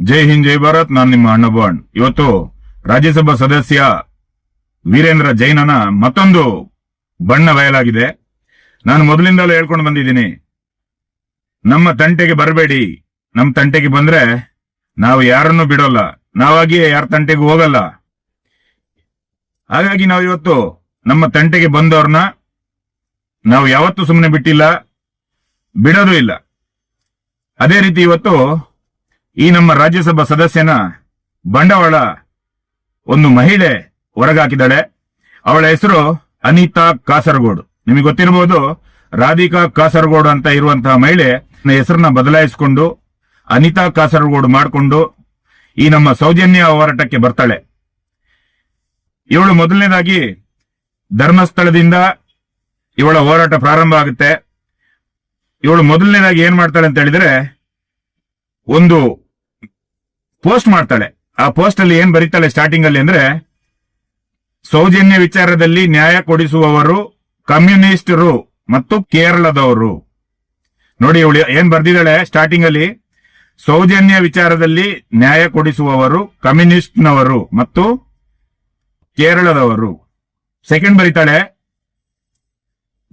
ಜೈ ಹಿಂದ್, ಜೈ ಭಾರತ್, ನಾನು ನಿಮ್ಮ ಅಣ್ಣ ಬಾಂಡ್ ಇವತ್ತು ರಾಜ್ಯಸಭಾ ಸದಸ್ಯ ವೀರೇಂದ್ರ ಜೈನನ ಮತ್ತೊಂದು ಬಣ್ಣ ಬಯಲಾಗಿದೆ. ನಾನು ಮೊದಲಿಂದಲೂ ಹೇಳ್ಕೊಂಡು ಬಂದಿದ್ದೀನಿ. ನಮ್ಮ ತಂಟೆಗೆ ಬರಬೇಡಿ. ನಮ್ಮ ತಂಟೆಗೆ ಬಂದ್ರೆ ನಾವು ಯಾರನ್ನು ಬಿಡೋಲ್ಲ. ನಾವಾಗಿಯೇ ಯಾರ ತಂಟೆಗೂ ಹೋಗಲ್ಲ. ಹಾಗಾಗಿ ನಾವು ಇವತ್ತು ನಮ್ಮ ತಂಟೆಗೆ ಬಂದವ್ರನ್ನ ನಾವು ಯಾವತ್ತೂ ಸುಮ್ಮನೆ ಬಿಟ್ಟಿಲ್ಲ. ಬಿಡೋದು ಇಲ್ಲ. ಅದೇ ರೀತಿ ಇವತ್ತು ಈ ನಮ್ಮ ರಾಜ್ಯಸಭಾ ಸದಸ್ಯನ ಬಂಡವಾಳ ಒಂದು ಮಹಿಳೆ ಹೊರಗಾಕಿದ್ದಾಳೆ. ಅವಳ ಹೆಸರು ಅನಿತಾ ಕಾಸರಗೋಡು. ನಿಮಗೆ ಗೊತ್ತಿರಬಹುದು, ರಾಧಿಕಾ ಕಾಸರಗೋಡು ಅಂತ ಇರುವಂತಹ ಮಹಿಳೆ ಹೆಸರನ್ನ ಬದಲಾಯಿಸಿಕೊಂಡು ಅನಿತಾ ಕಾಸರಗೋಡು ಮಾಡಿಕೊಂಡು ಈ ನಮ್ಮ ಸೌಜನ್ಯ ಹೋರಾಟಕ್ಕೆ ಬರ್ತಾಳೆ. ಇವಳು ಮೊದಲನೇದಾಗಿ ಧರ್ಮಸ್ಥಳದಿಂದ ಇವಳ ಹೋರಾಟ ಪ್ರಾರಂಭ ಆಗುತ್ತೆ. ಇವಳು ಮೊದಲನೇದಾಗಿ ಏನ್ ಮಾಡ್ತಾಳೆ ಅಂತ ಹೇಳಿದ್ರೆ, ಒಂದು ಪೋಸ್ಟ್ ಮಾಡ್ತಾಳೆ. ಆ ಪೋಸ್ಟ್ ಅಲ್ಲಿ ಏನ್ ಬರೀತಾಳೆ ಸ್ಟಾರ್ಟಿಂಗ್ ಅಲ್ಲಿ ಅಂದ್ರೆ, ಸೌಜನ್ಯ ವಿಚಾರದಲ್ಲಿ ನ್ಯಾಯ ಕೊಡಿಸುವವರು ಕಮ್ಯುನಿಸ್ಟರು ಮತ್ತು ಕೇರಳದವರು. ನೋಡಿ ಇವಳು ಏನ್ ಬರ್ದಿದ್ದಾಳೆ ಸ್ಟಾರ್ಟಿಂಗ್ ಅಲ್ಲಿ? ಸೌಜನ್ಯ ವಿಚಾರದಲ್ಲಿ ನ್ಯಾಯ ಕೊಡಿಸುವವರು ಕಮ್ಯುನಿಸ್ಟ್ನವರು ಮತ್ತು ಕೇರಳದವರು. ಸೆಕೆಂಡ್ ಬರೀತಾಳೆ,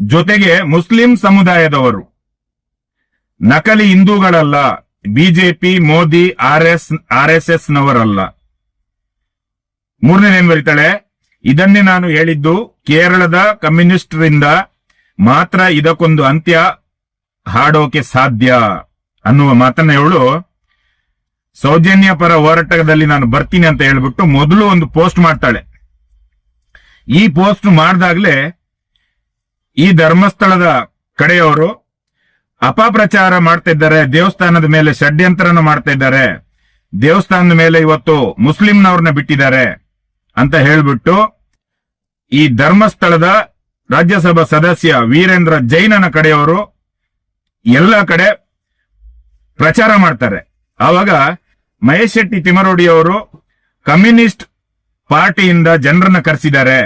ಜೊತೆಗೆ ಮುಸ್ಲಿಂ ಸಮುದಾಯದವರು. ನಕಲಿ ಹಿಂದೂಗಳಲ್ಲ BJP, Modi R S R S S ನವರಲ್ಲ ಮೂರನೇನೇನ್ ಬರೀತಾಳೆ. ಇದನ್ನೇ ನಾನು ಹೇಳಿದ್ದು, ಕೇರಳದ ಕಮ್ಯುನಿಸ್ಟರಿಂದ ಮಾತ್ರ ಇದಕ್ಕೊಂದು ಅಂತ್ಯ ಹಾಡೋಕೆ ಸಾಧ್ಯ ಅನ್ನುವ ಮಾತನ್ನ ಇವಳು ಸೌಜನ್ಯ ಪರ ಹೋರಾಟದಲ್ಲಿ ನಾನು ಬರ್ತೀನಿ ಅಂತ ಹೇಳ್ಬಿಟ್ಟು ಮೊದಲು ಒಂದು ಪೋಸ್ಟ್ ಮಾಡ್ತಾಳೆ. ಈ ಪೋಸ್ಟ್ ಮಾಡಿದಾಗ್ಲೇ ಈ ಧರ್ಮಸ್ಥಳದ ಕಡೆಯವರು ಅಪಪ್ರಚಾರ ಮಾಡ್ತಾ ಇದ್ದಾರೆ. ದೇವಸ್ಥಾನದ ಮೇಲೆ ಷಡ್ಯಂತ್ರನ ಮಾಡ್ತಾ ಇದ್ದಾರೆ. ದೇವಸ್ಥಾನದ ಮೇಲೆ ಇವತ್ತು ಮುಸ್ಲಿಂನವ್ರನ್ನ ಬಿಟ್ಟಿದ್ದಾರೆ ಅಂತ ಹೇಳ್ಬಿಟ್ಟು ಈ ಧರ್ಮಸ್ಥಳದ ರಾಜ್ಯಸಭಾ ಸದಸ್ಯ ವೀರೇಂದ್ರ ಜೈನನ ಕಡೆಯವರು ಎಲ್ಲ ಕಡೆ ಪ್ರಚಾರ ಮಾಡ್ತಾರೆ. ಆವಾಗ ಮಹೇಶ್ ಶೆಟ್ಟಿ ತಿಮರೋಡಿ ಅವರು ಕಮ್ಯುನಿಸ್ಟ್ ಪಾರ್ಟಿಯಿಂದ ಜನರನ್ನ ಕರೆಸಿದ್ದಾರೆ.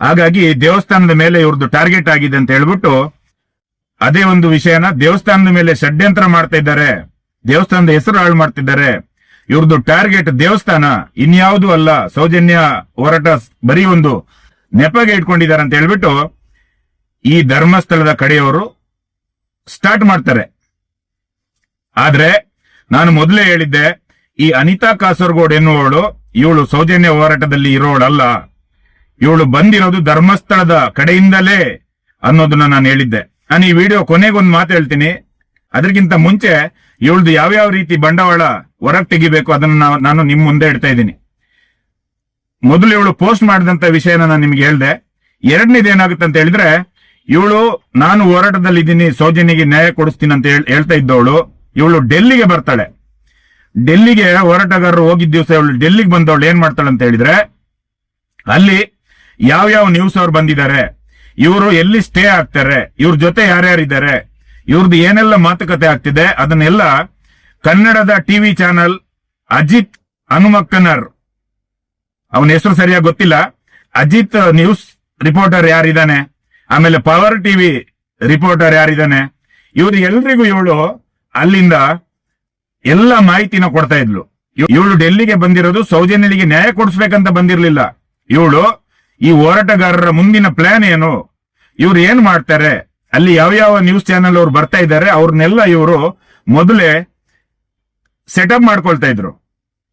ಹಾಗಾಗಿ ದೇವಸ್ಥಾನದ ಮೇಲೆ ಇವ್ರದ್ದು ಟಾರ್ಗೆಟ್ ಆಗಿದೆ ಅಂತ ಹೇಳ್ಬಿಟ್ಟು ಅದೇ ಒಂದು ವಿಷಯನ ದೇವಸ್ಥಾನದ ಮೇಲೆ ಷಡ್ಯಂತ್ರ ಮಾಡ್ತಾ ಇದ್ದಾರೆ. ದೇವಸ್ಥಾನದ ಹೆಸರು ಹಾಳು ಮಾಡ್ತಿದ್ದಾರೆ. ಇವ್ರದ್ದು ಟಾರ್ಗೆಟ್ ದೇವಸ್ಥಾನ, ಇನ್ಯಾವುದು ಅಲ್ಲ, ಸೌಜನ್ಯ ಹೋರಾಟ ಬರೀ ಒಂದು ನೆಪಗೆ ಇಟ್ಕೊಂಡಿದ್ದಾರೆ ಅಂತ ಹೇಳ್ಬಿಟ್ಟು ಈ ಧರ್ಮಸ್ಥಳದ ಕಡೆಯವರು ಸ್ಟಾರ್ಟ್ ಮಾಡ್ತಾರೆ. ಆದ್ರೆ ನಾನು ಮೊದಲೇ ಹೇಳಿದ್ದೆ, ಈ ಅನಿತಾ ಕಾಸರಗೋಡ್ ಎನ್ನುವಳು ಇವಳು ಸೌಜನ್ಯ ಹೋರಾಟದಲ್ಲಿ ಇರೋಳಲ್ಲ. ಇವಳು ಬಂದಿರೋದು ಧರ್ಮಸ್ಥಳದ ಕಡೆಯಿಂದಲೇ ಅನ್ನೋದನ್ನ ನಾನು ಹೇಳಿದ್ದೆ. ನಾನು ಈ ವಿಡಿಯೋ ಕೊನೆಗೊಂದು ಮಾತು ಹೇಳ್ತೀನಿ. ಅದಕ್ಕಿಂತ ಮುಂಚೆ ಇವಳದು ಯಾವ್ಯಾವ ರೀತಿ ಬಂಡವಾಳ ಹೊರಗೆ ತೆಗಿಬೇಕು ಅದನ್ನ ನಾನು ನಿಮ್ ಮುಂದೆ ಇಡ್ತಾ ಇದ್ದೀನಿ. ಮೊದಲು ಇವಳು ಪೋಸ್ಟ್ ಮಾಡಿದಂತ ವಿಷಯನ ನಾನು ನಿಮ್ಗೆ ಹೇಳ್ದೆ. ಎರಡನೇದು ಏನಾಗುತ್ತೆ ಅಂತ ಹೇಳಿದ್ರೆ, ಇವಳು ನಾನು ಹೋರಾಟದಲ್ಲಿ ಇದ್ದೀನಿ, ಸೌಜನ್ಯಗೆ ನ್ಯಾಯ ಕೊಡಿಸ್ತೀನಿ ಅಂತ ಹೇಳ್- ಹೇಳ್ತಾ ಇದ್ದವಳು. ಇವಳು ಡೆಲ್ಲಿಗೆ ಬರ್ತಾಳೆ. ಡೆಲ್ಲಿಗೆ ಹೋರಾಟಗಾರರು ಹೋಗಿದ್ದ ದಿವಸ ಇವಳು ಡೆಲ್ಲಿಗೆ ಬಂದವಳು ಏನ್ ಮಾಡ್ತಾಳೆ ಅಂತ ಹೇಳಿದ್ರೆ, ಅಲ್ಲಿ ಯಾವ ಯಾವ ನ್ಯೂಸ್ ಅವ್ರು ಬಂದಿದ್ದಾರೆ ಇವರು ಎಲ್ಲಿ ಸ್ಟೇ ಆಗ್ತಾರೆ, ಇವ್ರ ಜೊತೆ ಯಾರ್ಯಾರಿದ್ದಾರೆ ಇವ್ರದ್ದು ಏನೆಲ್ಲ ಮಾತುಕತೆ ಆಗ್ತಿದೆ, ಅದನ್ನೆಲ್ಲ ಕನ್ನಡದ ಟಿವಿ ಚಾನೆಲ್ ಅಜಿತ್ ಹನುಮಕ್ಕನರ್. ಅವನ ಹೆಸರು ಸರಿಯಾಗಿ ಗೊತ್ತಿಲ್ಲ. ಅಜಿತ್ ನ್ಯೂಸ್ ರಿಪೋರ್ಟರ್ ಯಾರಿದ್ದಾನೆ? ಆಮೇಲೆ ಪವರ್ ಟಿವಿ ರಿಪೋರ್ಟರ್ ಯಾರಿದ್ದಾನೆ? ಇವ್ರು ಎಲ್ರಿಗೂ ಇವಳು ಅಲ್ಲಿಂದ ಎಲ್ಲ ಮಾಹಿತಿನ ಕೊಡ್ತಾ ಇದ್ಲು. ಇವಳು ಡೆಲ್ಲಿಗೆ ಬಂದಿರೋದು ಸೌಜನ್ಯಳಿಗೆ ನ್ಯಾಯ ಕೊಡಿಸ್ಬೇಕಂತ ಬಂದಿರಲಿಲ್ಲ. ಇವಳು ಈ ಹೋರಾಟಗಾರರ ಮುಂದಿನ ಪ್ಲಾನ್ ಏನು? ಇವ್ರು ಏನ್ ಮಾಡ್ತಾರೆ? ಅಲ್ಲಿ ಯಾವ ಯಾವ ನ್ಯೂಸ್ ಚಾನೆಲ್ ಅವ್ರು ಬರ್ತಾ ಇದ್ದಾರೆ, ಅವ್ರನ್ನೆಲ್ಲ ಇವರು ಮೊದಲೇ ಸೆಟಪ್ ಮಾಡ್ಕೊಳ್ತಾ ಇದ್ರು.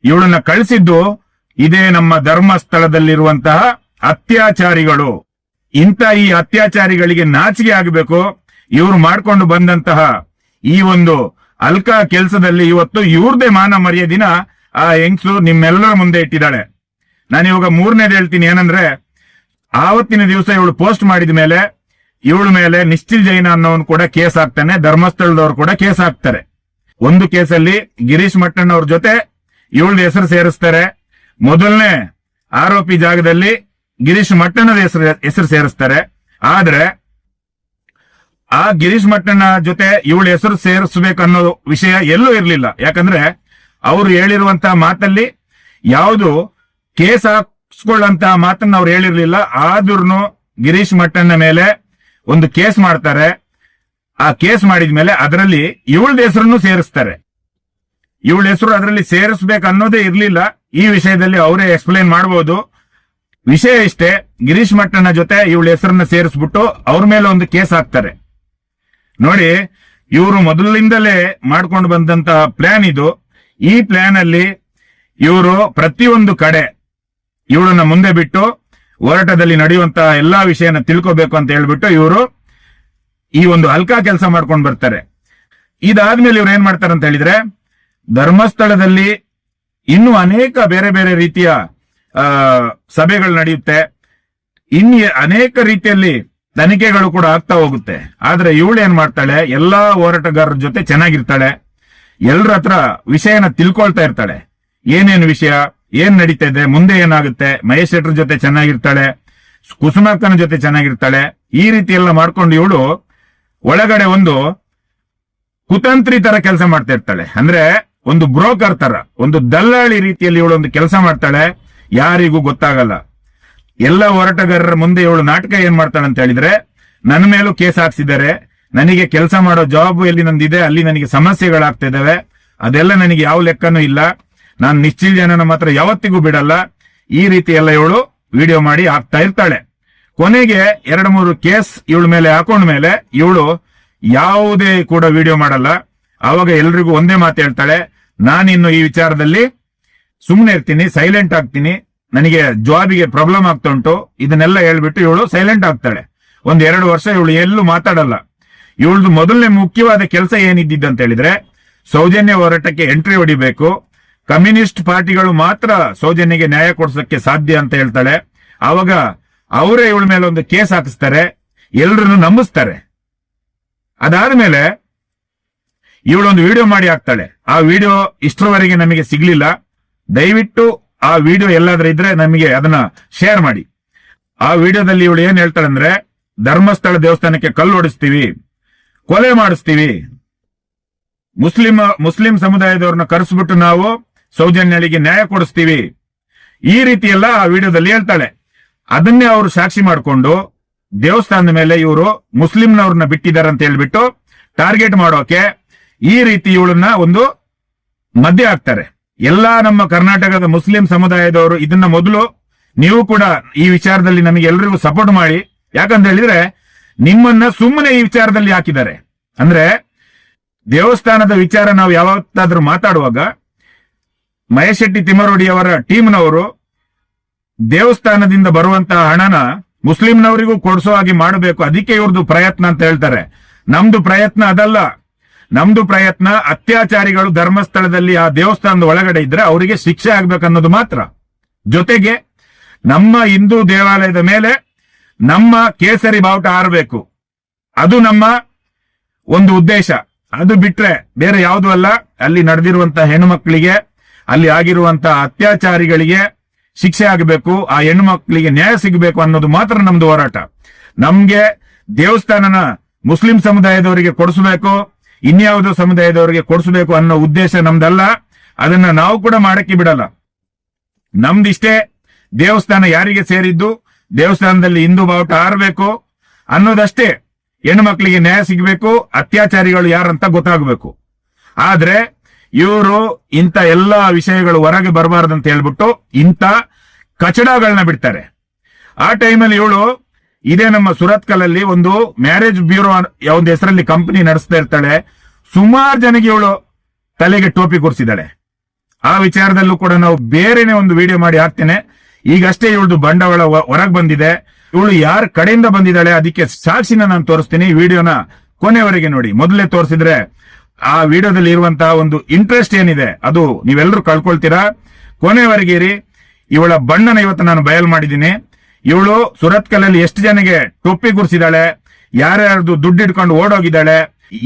ಇವಳನ್ನ ಕಳಿಸಿದ್ದು ಇದೇ ನಮ್ಮ ಧರ್ಮಸ್ಥಳದಲ್ಲಿರುವಂತಹ ಅತ್ಯಾಚಾರಿಗಳು. ಇಂಥ ಈ ಅತ್ಯಾಚಾರಿಗಳಿಗೆ ನಾಚಿಕೆ ಆಗಬೇಕು. ಇವ್ರು ಮಾಡ್ಕೊಂಡು ಬಂದಂತಹ ಈ ಒಂದು ಅಲ್ಕಾ ಕೆಲಸದಲ್ಲಿ ಇವತ್ತು ಇವ್ರದೇ ಮಾನ ಮರ್ಯಾದಿನ ಆ ಹೆಂಗ್ಸು ನಿಮ್ಮೆಲ್ಲರ ಮುಂದೆ ಇಟ್ಟಿದ್ದಾಳೆ. ನಾನು ಇವಾಗ ಮೂರನೇದು ಹೇಳ್ತೀನಿ ಏನಂದ್ರೆ ಆವತ್ತಿನ ದಿವಸ ಇವಳು ಪೋಸ್ಟ್ ಮಾಡಿದ ಮೇಲೆ ಇವಳ ಮೇಲೆ ನಿಶ್ಚಿಲ್ ಜೈನ ಅನ್ನೋನ್ ಕೂಡ ಕೇಸ್ ಹಾಕ್ತಾನೆ, ಧರ್ಮಸ್ಥಳದವ್ರು ಕೂಡ ಕೇಸ್ ಹಾಕ್ತಾರೆ. ಒಂದು ಕೇಸಲ್ಲಿ ಗಿರೀಶ್ ಮಟ್ಟಣ್ಣ ಅವ್ರ ಜೊತೆ ಇವಳದ ಹೆಸರು ಸೇರಿಸ್ತಾರೆ. ಮೊದಲನೇ ಆರೋಪಿ ಜಾಗದಲ್ಲಿ ಗಿರೀಶ್ ಮಟ್ಟಣ್ಣದ ಹೆಸರು ಹೆಸರು ಸೇರಿಸ್ತಾರೆ. ಆದ್ರೆ ಆ ಗಿರೀಶ್ ಮಟ್ಟಣ್ಣ ಜೊತೆ ಇವಳ ಹೆಸರು ಸೇರಿಸಬೇಕನ್ನೋ ವಿಷಯ ಎಲ್ಲೂ ಇರಲಿಲ್ಲ. ಯಾಕಂದ್ರೆ ಅವರು ಹೇಳಿರುವಂತಹ ಮಾತಲ್ಲಿ ಯಾವುದು ಕೇಸ್ ಹಾಕ್ಸ್ಕೊಳ್ಳಂತಹ ಮಾತನ್ನ ಅವ್ರು ಹೇಳಿರ್ಲಿಲ್ಲ. ಆದ್ರೂ ಗಿರೀಶ್ ಮಟ್ಟಣ್ಣ ಮೇಲೆ ಒಂದು ಕೇಸ್ ಮಾಡ್ತಾರೆ. ಆ ಕೇಸ್ ಮಾಡಿದ್ಮೇಲೆ ಅದರಲ್ಲಿ ಇವಳ ಹೆಸರನ್ನು ಸೇರಿಸ್ತಾರೆ. ಇವಳ ಹೆಸರು ಅದರಲ್ಲಿ ಸೇರಿಸ್ಬೇಕು ಅನ್ನೋದೇ ಇರ್ಲಿಲ್ಲ. ಈ ವಿಷಯದಲ್ಲಿ ಅವರೇ ಎಕ್ಸ್ಪ್ಲೈನ್ ಮಾಡಬಹುದು ವಿಷಯ ಇಷ್ಟೇ, ಗಿರೀಶ್ ಮಟ್ಟನ ಜೊತೆ ಇವಳ ಹೆಸರನ್ನ ಸೇರಿಸ್ಬಿಟ್ಟು ಅವ್ರ ಮೇಲೆ ಒಂದು ಕೇಸ್ ಹಾಕ್ತಾರೆ. ನೋಡಿ, ಇವರು ಮೊದಲಿಂದಲೇ ಮಾಡ್ಕೊಂಡು ಬಂದಂತಹ ಪ್ಲಾನ್ ಇದು. ಈ ಪ್ಲಾನ್ ಅಲ್ಲಿ ಇವರು ಪ್ರತಿಯೊಂದು ಕಡೆ ಇವಳನ್ನ ಮುಂದೆ ಬಿಟ್ಟು ಹೋರಾಟದಲ್ಲಿ ನಡೆಯುವಂತ ಎಲ್ಲಾ ವಿಷಯನ ತಿಳ್ಕೋಬೇಕು ಅಂತ ಹೇಳ್ಬಿಟ್ಟು ಇವರು ಈ ಒಂದು ಹಲ್ಕಾ ಕೆಲಸ ಮಾಡ್ಕೊಂಡು ಬರ್ತಾರೆ. ಇದಾದ್ಮೇಲೆ ಇವ್ರು ಏನ್ ಮಾಡ್ತಾರೆ ಅಂತ ಹೇಳಿದ್ರೆ, ಧರ್ಮಸ್ಥಳದಲ್ಲಿ ಇನ್ನು ಅನೇಕ ಬೇರೆ ಬೇರೆ ರೀತಿಯ ಸಭೆಗಳು ನಡೆಯುತ್ತೆ. ಇನ್ ಅನೇಕ ರೀತಿಯಲ್ಲಿ ತನಿಖೆಗಳು ಕೂಡ ಆಗ್ತಾ ಹೋಗುತ್ತೆ. ಆದ್ರೆ ಇವಳು ಏನ್ ಮಾಡ್ತಾಳೆ, ಎಲ್ಲಾ ಹೋರಾಟಗಾರರ ಜೊತೆ ಚೆನ್ನಾಗಿರ್ತಾಳೆ. ಎಲ್ರ ಹತ್ರ ವಿಷಯನ ತಿಳ್ಕೊಳ್ತಾ ಇರ್ತಾಳೆ. ಏನೇನು ವಿಷಯ? ಏನ್ ನಡೀತಾ ಇದೆ? ಮುಂದೆ ಏನಾಗುತ್ತೆ? ಮಹೇಶ್ ಶೆಟ್ಟರ್ ಜೊತೆ ಚೆನ್ನಾಗಿರ್ತಾಳೆ ಕುಸುಮಾಕ್ಕನ ಜೊತೆ ಚೆನ್ನಾಗಿರ್ತಾಳೆ, ಈ ರೀತಿ ಎಲ್ಲ ಮಾಡ್ಕೊಂಡು ಇವಳು ಒಳಗಡೆ ಒಂದು ಕುತಂತ್ರಿ ತರ ಕೆಲಸ ಮಾಡ್ತಾ ಇರ್ತಾಳೆ. ಅಂದ್ರೆ ಒಂದು ಬ್ರೋಕರ್ ತರ, ಒಂದು ದಲ್ಲಾಳಿ ರೀತಿಯಲ್ಲಿ ಇವಳು ಒಂದು ಕೆಲಸ ಮಾಡ್ತಾಳೆ, ಯಾರಿಗೂ ಗೊತ್ತಾಗಲ್ಲ. ಎಲ್ಲ ಹೋರಾಟಗಾರರ ಮುಂದೆ ಇವಳು ನಾಟಕ ಏನ್ ಮಾಡ್ತಾಳೆ ಅಂತ ಹೇಳಿದ್ರೆ, ನನ್ನ ಮೇಲೂ ಕೇಸ್ ಹಾಕ್ಸಿದ್ದಾರೆ, ನನಗೆ ಕೆಲಸ ಮಾಡೋ ಜಾಬ್ ಎಲ್ಲಿ ನಂದಿದೆ, ಅಲ್ಲಿ ನನಗೆ ಸಮಸ್ಯೆಗಳಾಗ್ತಾ ಇದಾವೆ ಅದೆಲ್ಲ ನನಗೆ ಯಾವ ಲೆಕ್ಕನೂ ಇಲ್ಲ. ನಾನು ನಿಶ್ಚಿಲ್ ಜನನ ಮಾತ್ರ ಯಾವತ್ತಿಗೂ ಬಿಡಲ್ಲ. ಈ ರೀತಿ ಎಲ್ಲ ಇವಳು ವಿಡಿಯೋ ಮಾಡಿ ಹಾಕ್ತಾ ಇರ್ತಾಳೆ. ಕೊನೆಗೆ ಎರಡು ಮೂರು ಕೇಸ್ ಇವಳ ಮೇಲೆ ಹಾಕೊಂಡ ಮೇಲೆ ಇವಳು ಯಾವುದೇ ಕೂಡ ವಿಡಿಯೋ ಮಾಡಲ್ಲ. ಆವಾಗ ಎಲ್ರಿಗೂ ಒಂದೇ ಮಾತು ಹೇಳ್ತಾಳೆ, ನಾನಿನ್ನು ಈ ವಿಚಾರದಲ್ಲಿ ಸುಮ್ಮನೆ ಇರ್ತೀನಿ ಸೈಲೆಂಟ್ ಆಗ್ತೀನಿ. ನನಗೆ ಜಾಬಿಗೆ ಪ್ರಾಬ್ಲಮ್ ಆಗ್ತಾ ಉಂಟು. ಇದನ್ನೆಲ್ಲ ಹೇಳ್ಬಿಟ್ಟು ಇವಳು ಸೈಲೆಂಟ್ ಆಗ್ತಾಳೆ. ಒಂದ್ ಎರಡು ವರ್ಷ ಇವಳು ಎಲ್ಲೂ ಮಾತಾಡಲ್ಲ. ಇವಳದು ಮೊದಲನೇ ಮುಖ್ಯವಾದ ಕೆಲಸ ಏನಿದ್ದಿದ್ದು ಅಂತ ಹೇಳಿದ್ರೆ, ಸೌಜನ್ಯ ಹೋರಾಟಕ್ಕೆ ಎಂಟ್ರಿ ಹೊಡಿಬೇಕು. ಕಮ್ಯುನಿಸ್ಟ್ ಪಾರ್ಟಿಗಳು ಮಾತ್ರ ಸೌಜನ್ಯಗೆ ನ್ಯಾಯ ಕೊಡ್ಸಕ್ಕೆ ಸಾಧ್ಯ ಅಂತ ಹೇಳ್ತಾಳೆ. ಆವಾಗ ಅವರೇ ಇವಳ ಮೇಲೆ ಒಂದು ಕೇಸ್ ಹಾಕಿಸ್ತಾರೆ. ಎಲ್ರನ್ನು ನಂಬಿಸ್ತಾರೆ. ಅದಾದ್ಮೇಲೆ ಇವಳೊಂದು ವಿಡಿಯೋ ಮಾಡಿ ಹಾಕ್ತಾಳೆ. ಆ ವಿಡಿಯೋ ಇಷ್ಟರವರೆಗೆ ನಮಗೆ ಸಿಗ್ಲಿಲ್ಲ. ದಯವಿಟ್ಟು ಆ ವಿಡಿಯೋ ಎಲ್ಲಾದ್ರೂ ಇದ್ರೆ ನಮಗೆ ಅದನ್ನ ಶೇರ್ ಮಾಡಿ. ಆ ವಿಡಿಯೋದಲ್ಲಿ ಇವಳು ಏನ್ ಹೇಳ್ತಾಳೆ ಅಂದ್ರೆ, ಧರ್ಮಸ್ಥಳ ದೇವಸ್ಥಾನಕ್ಕೆ ಕಲ್ಲು ಹೊಡಿಸ್ತೀವಿ, ಕೊಲೆ ಮಾಡಿಸ್ತೀವಿ ಮುಸ್ಲಿಂ ಮುಸ್ಲಿಂ ಸಮುದಾಯದವ್ರನ್ನ ಕರೆಸ್ಬಿಟ್ಟು ನಾವು ಸೌಜನ್ಯಳಿಗೆ ನ್ಯಾಯ ಕೊಡಿಸ್ತೀವಿ. ಈ ರೀತಿ ಎಲ್ಲ ಆ ವಿಡಿಯೋದಲ್ಲಿ ಹೇಳ್ತಾಳೆ. ಅದನ್ನೇ ಅವರು ಸಾಕ್ಷಿ ಮಾಡಿಕೊಂಡು ದೇವಸ್ಥಾನದ ಮೇಲೆ ಇವರು ಮುಸ್ಲಿಂನವ್ರನ್ನ ಬಿಟ್ಟಿದ್ದಾರೆ ಅಂತ ಹೇಳ್ಬಿಟ್ಟು ಟಾರ್ಗೆಟ್ ಮಾಡೋಕೆ ಈ ರೀತಿ ಇವಳನ್ನ ಒಂದು ಮದ್ಯ ಹಾಕ್ತಾರೆ. ಎಲ್ಲಾ ನಮ್ಮ ಕರ್ನಾಟಕದ ಮುಸ್ಲಿಂ ಸಮುದಾಯದವರು ಇದನ್ನ ಮೊದಲು ನೀವು ಕೂಡ ಈ ವಿಚಾರದಲ್ಲಿ ನಮಗೆ ಎಲ್ರಿಗೂ ಸಪೋರ್ಟ್ ಮಾಡಿ. ಯಾಕಂತ ಹೇಳಿದ್ರೆ ನಿಮ್ಮನ್ನ ಸುಮ್ಮನೆ ಈ ವಿಚಾರದಲ್ಲಿ ಹಾಕಿದ್ದಾರೆ. ಅಂದ್ರೆ ದೇವಸ್ಥಾನದ ವಿಚಾರ ನಾವು ಯಾವತ್ತಾದ್ರೂ ಮಾತಾಡುವಾಗ ಮಹೇಶ್ ಶೆಟ್ಟಿ ತಿಮ್ಮರೋಡಿ ಅವರ ಟೀಮ್ನವರು ದೇವಸ್ಥಾನದಿಂದ ಬರುವಂತಹ ಹಣನ ಮುಸ್ಲಿಂನವರಿಗೂ ಕೊಡಿಸೋ ಹಾಗೆ ಮಾಡಬೇಕು. ಅದಕ್ಕೆ ಇವ್ರದ್ದು ಪ್ರಯತ್ನ ಅಂತ ಹೇಳ್ತಾರೆ. ನಮ್ದು ಪ್ರಯತ್ನ ಅದಲ್ಲ. ನಮ್ದು ಪ್ರಯತ್ನ ಅತ್ಯಾಚಾರಿಗಳು ಧರ್ಮಸ್ಥಳದಲ್ಲಿ ಆ ದೇವಸ್ಥಾನದ ಒಳಗಡೆ ಇದ್ರೆ ಅವರಿಗೆ ಶಿಕ್ಷೆ ಆಗ್ಬೇಕನ್ನೋದು ಮಾತ್ರ. ಜೊತೆಗೆ ನಮ್ಮ ಹಿಂದೂ ದೇವಾಲಯದ ಮೇಲೆ ನಮ್ಮ ಕೇಸರಿ ಬಾವುಟ ಆರಬೇಕು ಅದು ನಮ್ಮ ಒಂದು ಉದ್ದೇಶ. ಅದು ಬಿಟ್ರೆ ಬೇರೆ ಯಾವುದು ಅಲ್ಲ. ಅಲ್ಲಿ ನಡೆದಿರುವಂತಹ ಹೆಣ್ಣು ಮಕ್ಕಳಿಗೆ ಅಲ್ಲಿ ಆಗಿರುವಂತಹ ಅತ್ಯಾಚಾರಿಗಳಿಗೆ ಶಿಕ್ಷೆ ಆಗಬೇಕು, ಆ ಹೆಣ್ಣು ಮಕ್ಕಳಿಗೆ ನ್ಯಾಯ ಸಿಗಬೇಕು ಅನ್ನೋದು ಮಾತ್ರ ನಮ್ದು ಹೋರಾಟ. ನಮ್ಗೆ ದೇವಸ್ಥಾನನ ಮುಸ್ಲಿಂ ಸಮುದಾಯದವರಿಗೆ ಕೊಡಿಸಬೇಕು, ಇನ್ಯಾವುದೋ ಸಮುದಾಯದವರಿಗೆ ಕೊಡಿಸಬೇಕು ಅನ್ನೋ ಉದ್ದೇಶ ನಮ್ದಲ್ಲ, ಅದನ್ನ ನಾವು ಕೂಡ ಮಾಡಕ್ಕೆ ಬಿಡಲ್ಲ. ನಮ್ದಿಷ್ಟೇ, ದೇವಸ್ಥಾನ ಯಾರಿಗೆ ಸೇರಿದ್ದು, ದೇವಸ್ಥಾನದಲ್ಲಿ ಹಿಂದೂ ಬಾವುಟ ಹಾರಬೇಕು ಅನ್ನೋದಷ್ಟೇ ಹೆಣ್ಣು ಮಕ್ಕಳಿಗೆ ನ್ಯಾಯ ಸಿಗಬೇಕು, ಅತ್ಯಾಚಾರಿಗಳು ಯಾರಂತ ಗೊತ್ತಾಗಬೇಕು. ಆದ್ರೆ ಇವರು ಇಂಥ ಎಲ್ಲ ವಿಷಯಗಳು ಹೊರಗೆ ಬರಬಾರ್ದಂತ ಹೇಳ್ಬಿಟ್ಟು ಇಂಥ ಕಚಡಗಳನ್ನ ಬಿಡ್ತಾರೆ. ಆ ಟೈಮಲ್ಲಿ ಇವಳು ಇದೇ ನಮ್ಮ ಸುರತ್ಕಲಲ್ಲಿ ಒಂದು ಮ್ಯಾರೇಜ್ ಬ್ಯೂರೋ ಒಂದು ಹೆಸರಲ್ಲಿ ಕಂಪನಿ ನಡೆಸ್ತಾ ಇರ್ತಾಳೆ. ಸುಮಾರು ಜನಕ್ಕೆ ಇವಳು ತಲೆಗೆ ಟೋಪಿ ಕೂರಿಸಿದಾಳೆ ಆ ವಿಚಾರದಲ್ಲೂ ಕೂಡ ನಾವು ಬೇರೆನೆ ಒಂದು ವಿಡಿಯೋ ಮಾಡಿ ಹಾಕ್ತೇನೆ. ಈಗಷ್ಟೇ ಇವಳದು ಬಂಡವಾಳ ಹೊರಗೆ ಬಂದಿದೆ. ಇವಳು ಯಾರ ಕಡೆಯಿಂದ ಬಂದಿದ್ದಾಳೆ, ಅದಕ್ಕೆ ಸಾಕ್ಷಿನ ನಾನು ತೋರಿಸ್ತೀನಿ. ವಿಡಿಯೋನ ಕೊನೆವರೆಗೆ ನೋಡಿ. ಮೊದಲೇ ತೋರಿಸಿದ್ರೆ ಆ ವಿಡಿಯೋದಲ್ಲಿ ಇರುವಂತಹ ಒಂದು ಇಂಟ್ರೆಸ್ಟ್ ಏನಿದೆ, ಅದು ನೀವೆಲ್ಲರೂ ಕಳ್ಕೊಳ್ತೀರಾ? ಕೊನೆವರೆಗೆ ಇರಿ. ಇವಳ ಬಣ್ಣನ ಇವತ್ತು ನಾನು ಬಯಲ್ ಮಾಡಿದ್ದೀನಿ. ಇವಳು ಸುರತ್ಕಲಲ್ಲಿ ಎಷ್ಟು ಜನಗೆ ಟೊಪ್ಪಿ ಗುರ್ಸಿದಾಳೆ ಯಾರ್ಯಾರ್ದು ದುಡ್ಡು ಇಟ್ಕೊಂಡು ಓಡೋಗಿದ್ದಾಳೆ,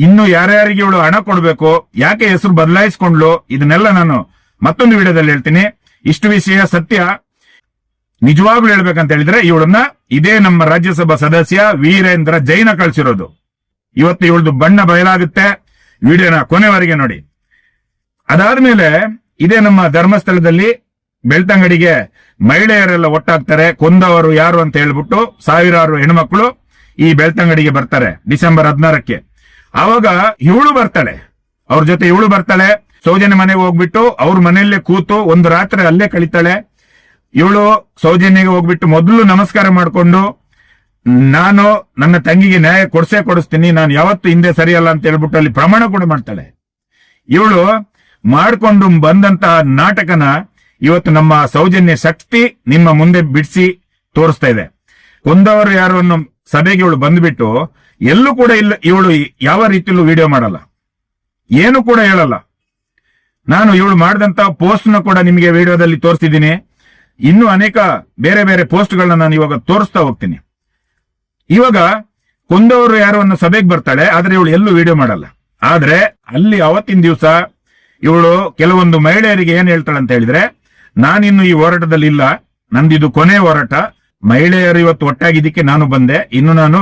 ಇನ್ನು ಯಾರ್ಯಾರಿಗೆ ಇವಳು ಹಣ ಕೊಡ್ಬೇಕು, ಯಾಕೆ ಹೆಸರು ಬದಲಾಯಿಸ್ಕೊಂಡ್ಲು, ಇದನ್ನೆಲ್ಲ ನಾನು ಮತ್ತೊಂದು ವಿಡಿಯೋದಲ್ಲಿ ಹೇಳ್ತೀನಿ. ಇಷ್ಟು ವಿಷಯ ಸತ್ಯ. ನಿಜವಾಗ್ಲೂ ಹೇಳ್ಬೇಕಂತ ಹೇಳಿದ್ರೆ ಇವಳನ್ನ ಇದೇ ನಮ್ಮ ರಾಜ್ಯಸಭಾ ಸದಸ್ಯ ವೀರೇಂದ್ರ ಜೈನ ಕಳ್ಸಿರೋದು. ಇವತ್ತು ಇವಳದು ಬಣ್ಣ ಬಯಲಾಗುತ್ತೆ. ವಿಡಿಯೋನ ಕೊನೆವರೆಗೆ ನೋಡಿ. ಅದಾದ್ಮೇಲೆ ಇದೇ ನಮ್ಮ ಧರ್ಮಸ್ಥಳದಲ್ಲಿ ಬೆಳ್ತಂಗಡಿಗೆ ಮಹಿಳೆಯರೆಲ್ಲ ಒಟ್ಟಾಗ್ತಾರೆ, ಕೊಂದವರು ಯಾರು ಅಂತ ಹೇಳ್ಬಿಟ್ಟು ಸಾವಿರಾರು ಹೆಣ್ಮಕ್ಳು ಈ ಬೆಳ್ತಂಗಡಿಗೆ ಬರ್ತಾರೆ, ಡಿಸೆಂಬರ್ ಹದಿನಾರಕ್ಕೆ. ಅವಾಗ ಇವಳು ಬರ್ತಾಳೆ, ಅವ್ರ ಜೊತೆ ಇವಳು ಬರ್ತಾಳೆ, ಸೌಜನ್ಯ ಮನೆಗೆ ಹೋಗ್ಬಿಟ್ಟು ಅವ್ರ ಮನೆಯಲ್ಲೇ ಕೂತು ಒಂದು ರಾತ್ರಿ ಅಲ್ಲೇ ಕಳಿತಾಳೆ. ಇವಳು ಸೌಜನ್ಯಗೆ ಹೋಗ್ಬಿಟ್ಟು ಮೊದಲು ನಮಸ್ಕಾರ ಮಾಡ್ಕೊಂಡು ನಾನು ನನ್ನ ತಂಗಿಗೆ ನ್ಯಾಯ ಕೊಡ್ಸೇ ಕೊಡಿಸ್ತೀನಿ, ನಾನು ಯಾವತ್ತು ಹಿಂದೆ ಸರಿಯಲ್ಲ ಅಂತ ಹೇಳ್ಬಿಟ್ಟು ಅಲ್ಲಿ ಪ್ರಮಾಣ ಕೂಡ ಮಾಡ್ತಾಳೆ. ಇವಳು ಮಾಡಿಕೊಂಡು ಬಂದಂತಹ ನಾಟಕನ ಇವತ್ತು ನಮ್ಮ ಸೌಜನ್ಯ ಶಕ್ತಿ ನಿಮ್ಮ ಮುಂದೆ ಬಿಡಿಸಿ ತೋರಿಸ್ತಾ ಇದೆ. ಕೊಂದವರು ಯಾರು ಅನ್ನೋ ಸಭೆಗೆ ಇವಳು ಬಂದ್ಬಿಟ್ಟು ಎಲ್ಲೂ ಕೂಡ ಇಲ್ಲ, ಇವಳು ಯಾವ ರೀತಿಯಲ್ಲೂ ವಿಡಿಯೋ ಮಾಡಲ್ಲ. ಏನು ಕೂಡ ಹೇಳಲ್ಲ. ನಾನು ಇವಳು ಮಾಡಿದಂತ ಪೋಸ್ಟ್ನ ಕೂಡ ನಿಮಗೆ ವಿಡಿಯೋದಲ್ಲಿ ತೋರಿಸಿದ್ದೀನಿ. ಇನ್ನು ಅನೇಕ ಬೇರೆ ಬೇರೆ ಪೋಸ್ಟ್ಗಳನ್ನ ನಾನು ಇವಾಗ ತೋರಿಸ್ತಾ ಹೋಗ್ತೀನಿ. ಇವಾಗ ಕೊಂದವರು ಯಾರು ಒಂದು ಸಭೆಗೆ ಬರ್ತಾಳೆ, ಆದ್ರೆ ಇವಳು ಎಲ್ಲೂ ವಿಡಿಯೋ ಮಾಡಲ್ಲ. ಆದ್ರೆ ಅಲ್ಲಿ ಅವತ್ತಿನ ದಿವಸ ಇವಳು ಕೆಲವೊಂದು ಮಹಿಳೆಯರಿಗೆ ಏನ್ ಹೇಳ್ತಾಳೆ ಅಂತ ಹೇಳಿದ್ರೆ, ನಾನಿನ್ನು ಈ ಹೋರಾಟದಲ್ಲಿ ಇಲ್ಲ, ನಂದಿದು ಕೊನೆ ಹೋರಾಟ. ಮಹಿಳೆಯರು ಇವತ್ತು ಒಟ್ಟಾಗಿದ್ದಕ್ಕೆ ನಾನು ಬಂದೆ. ಇನ್ನು ನಾನು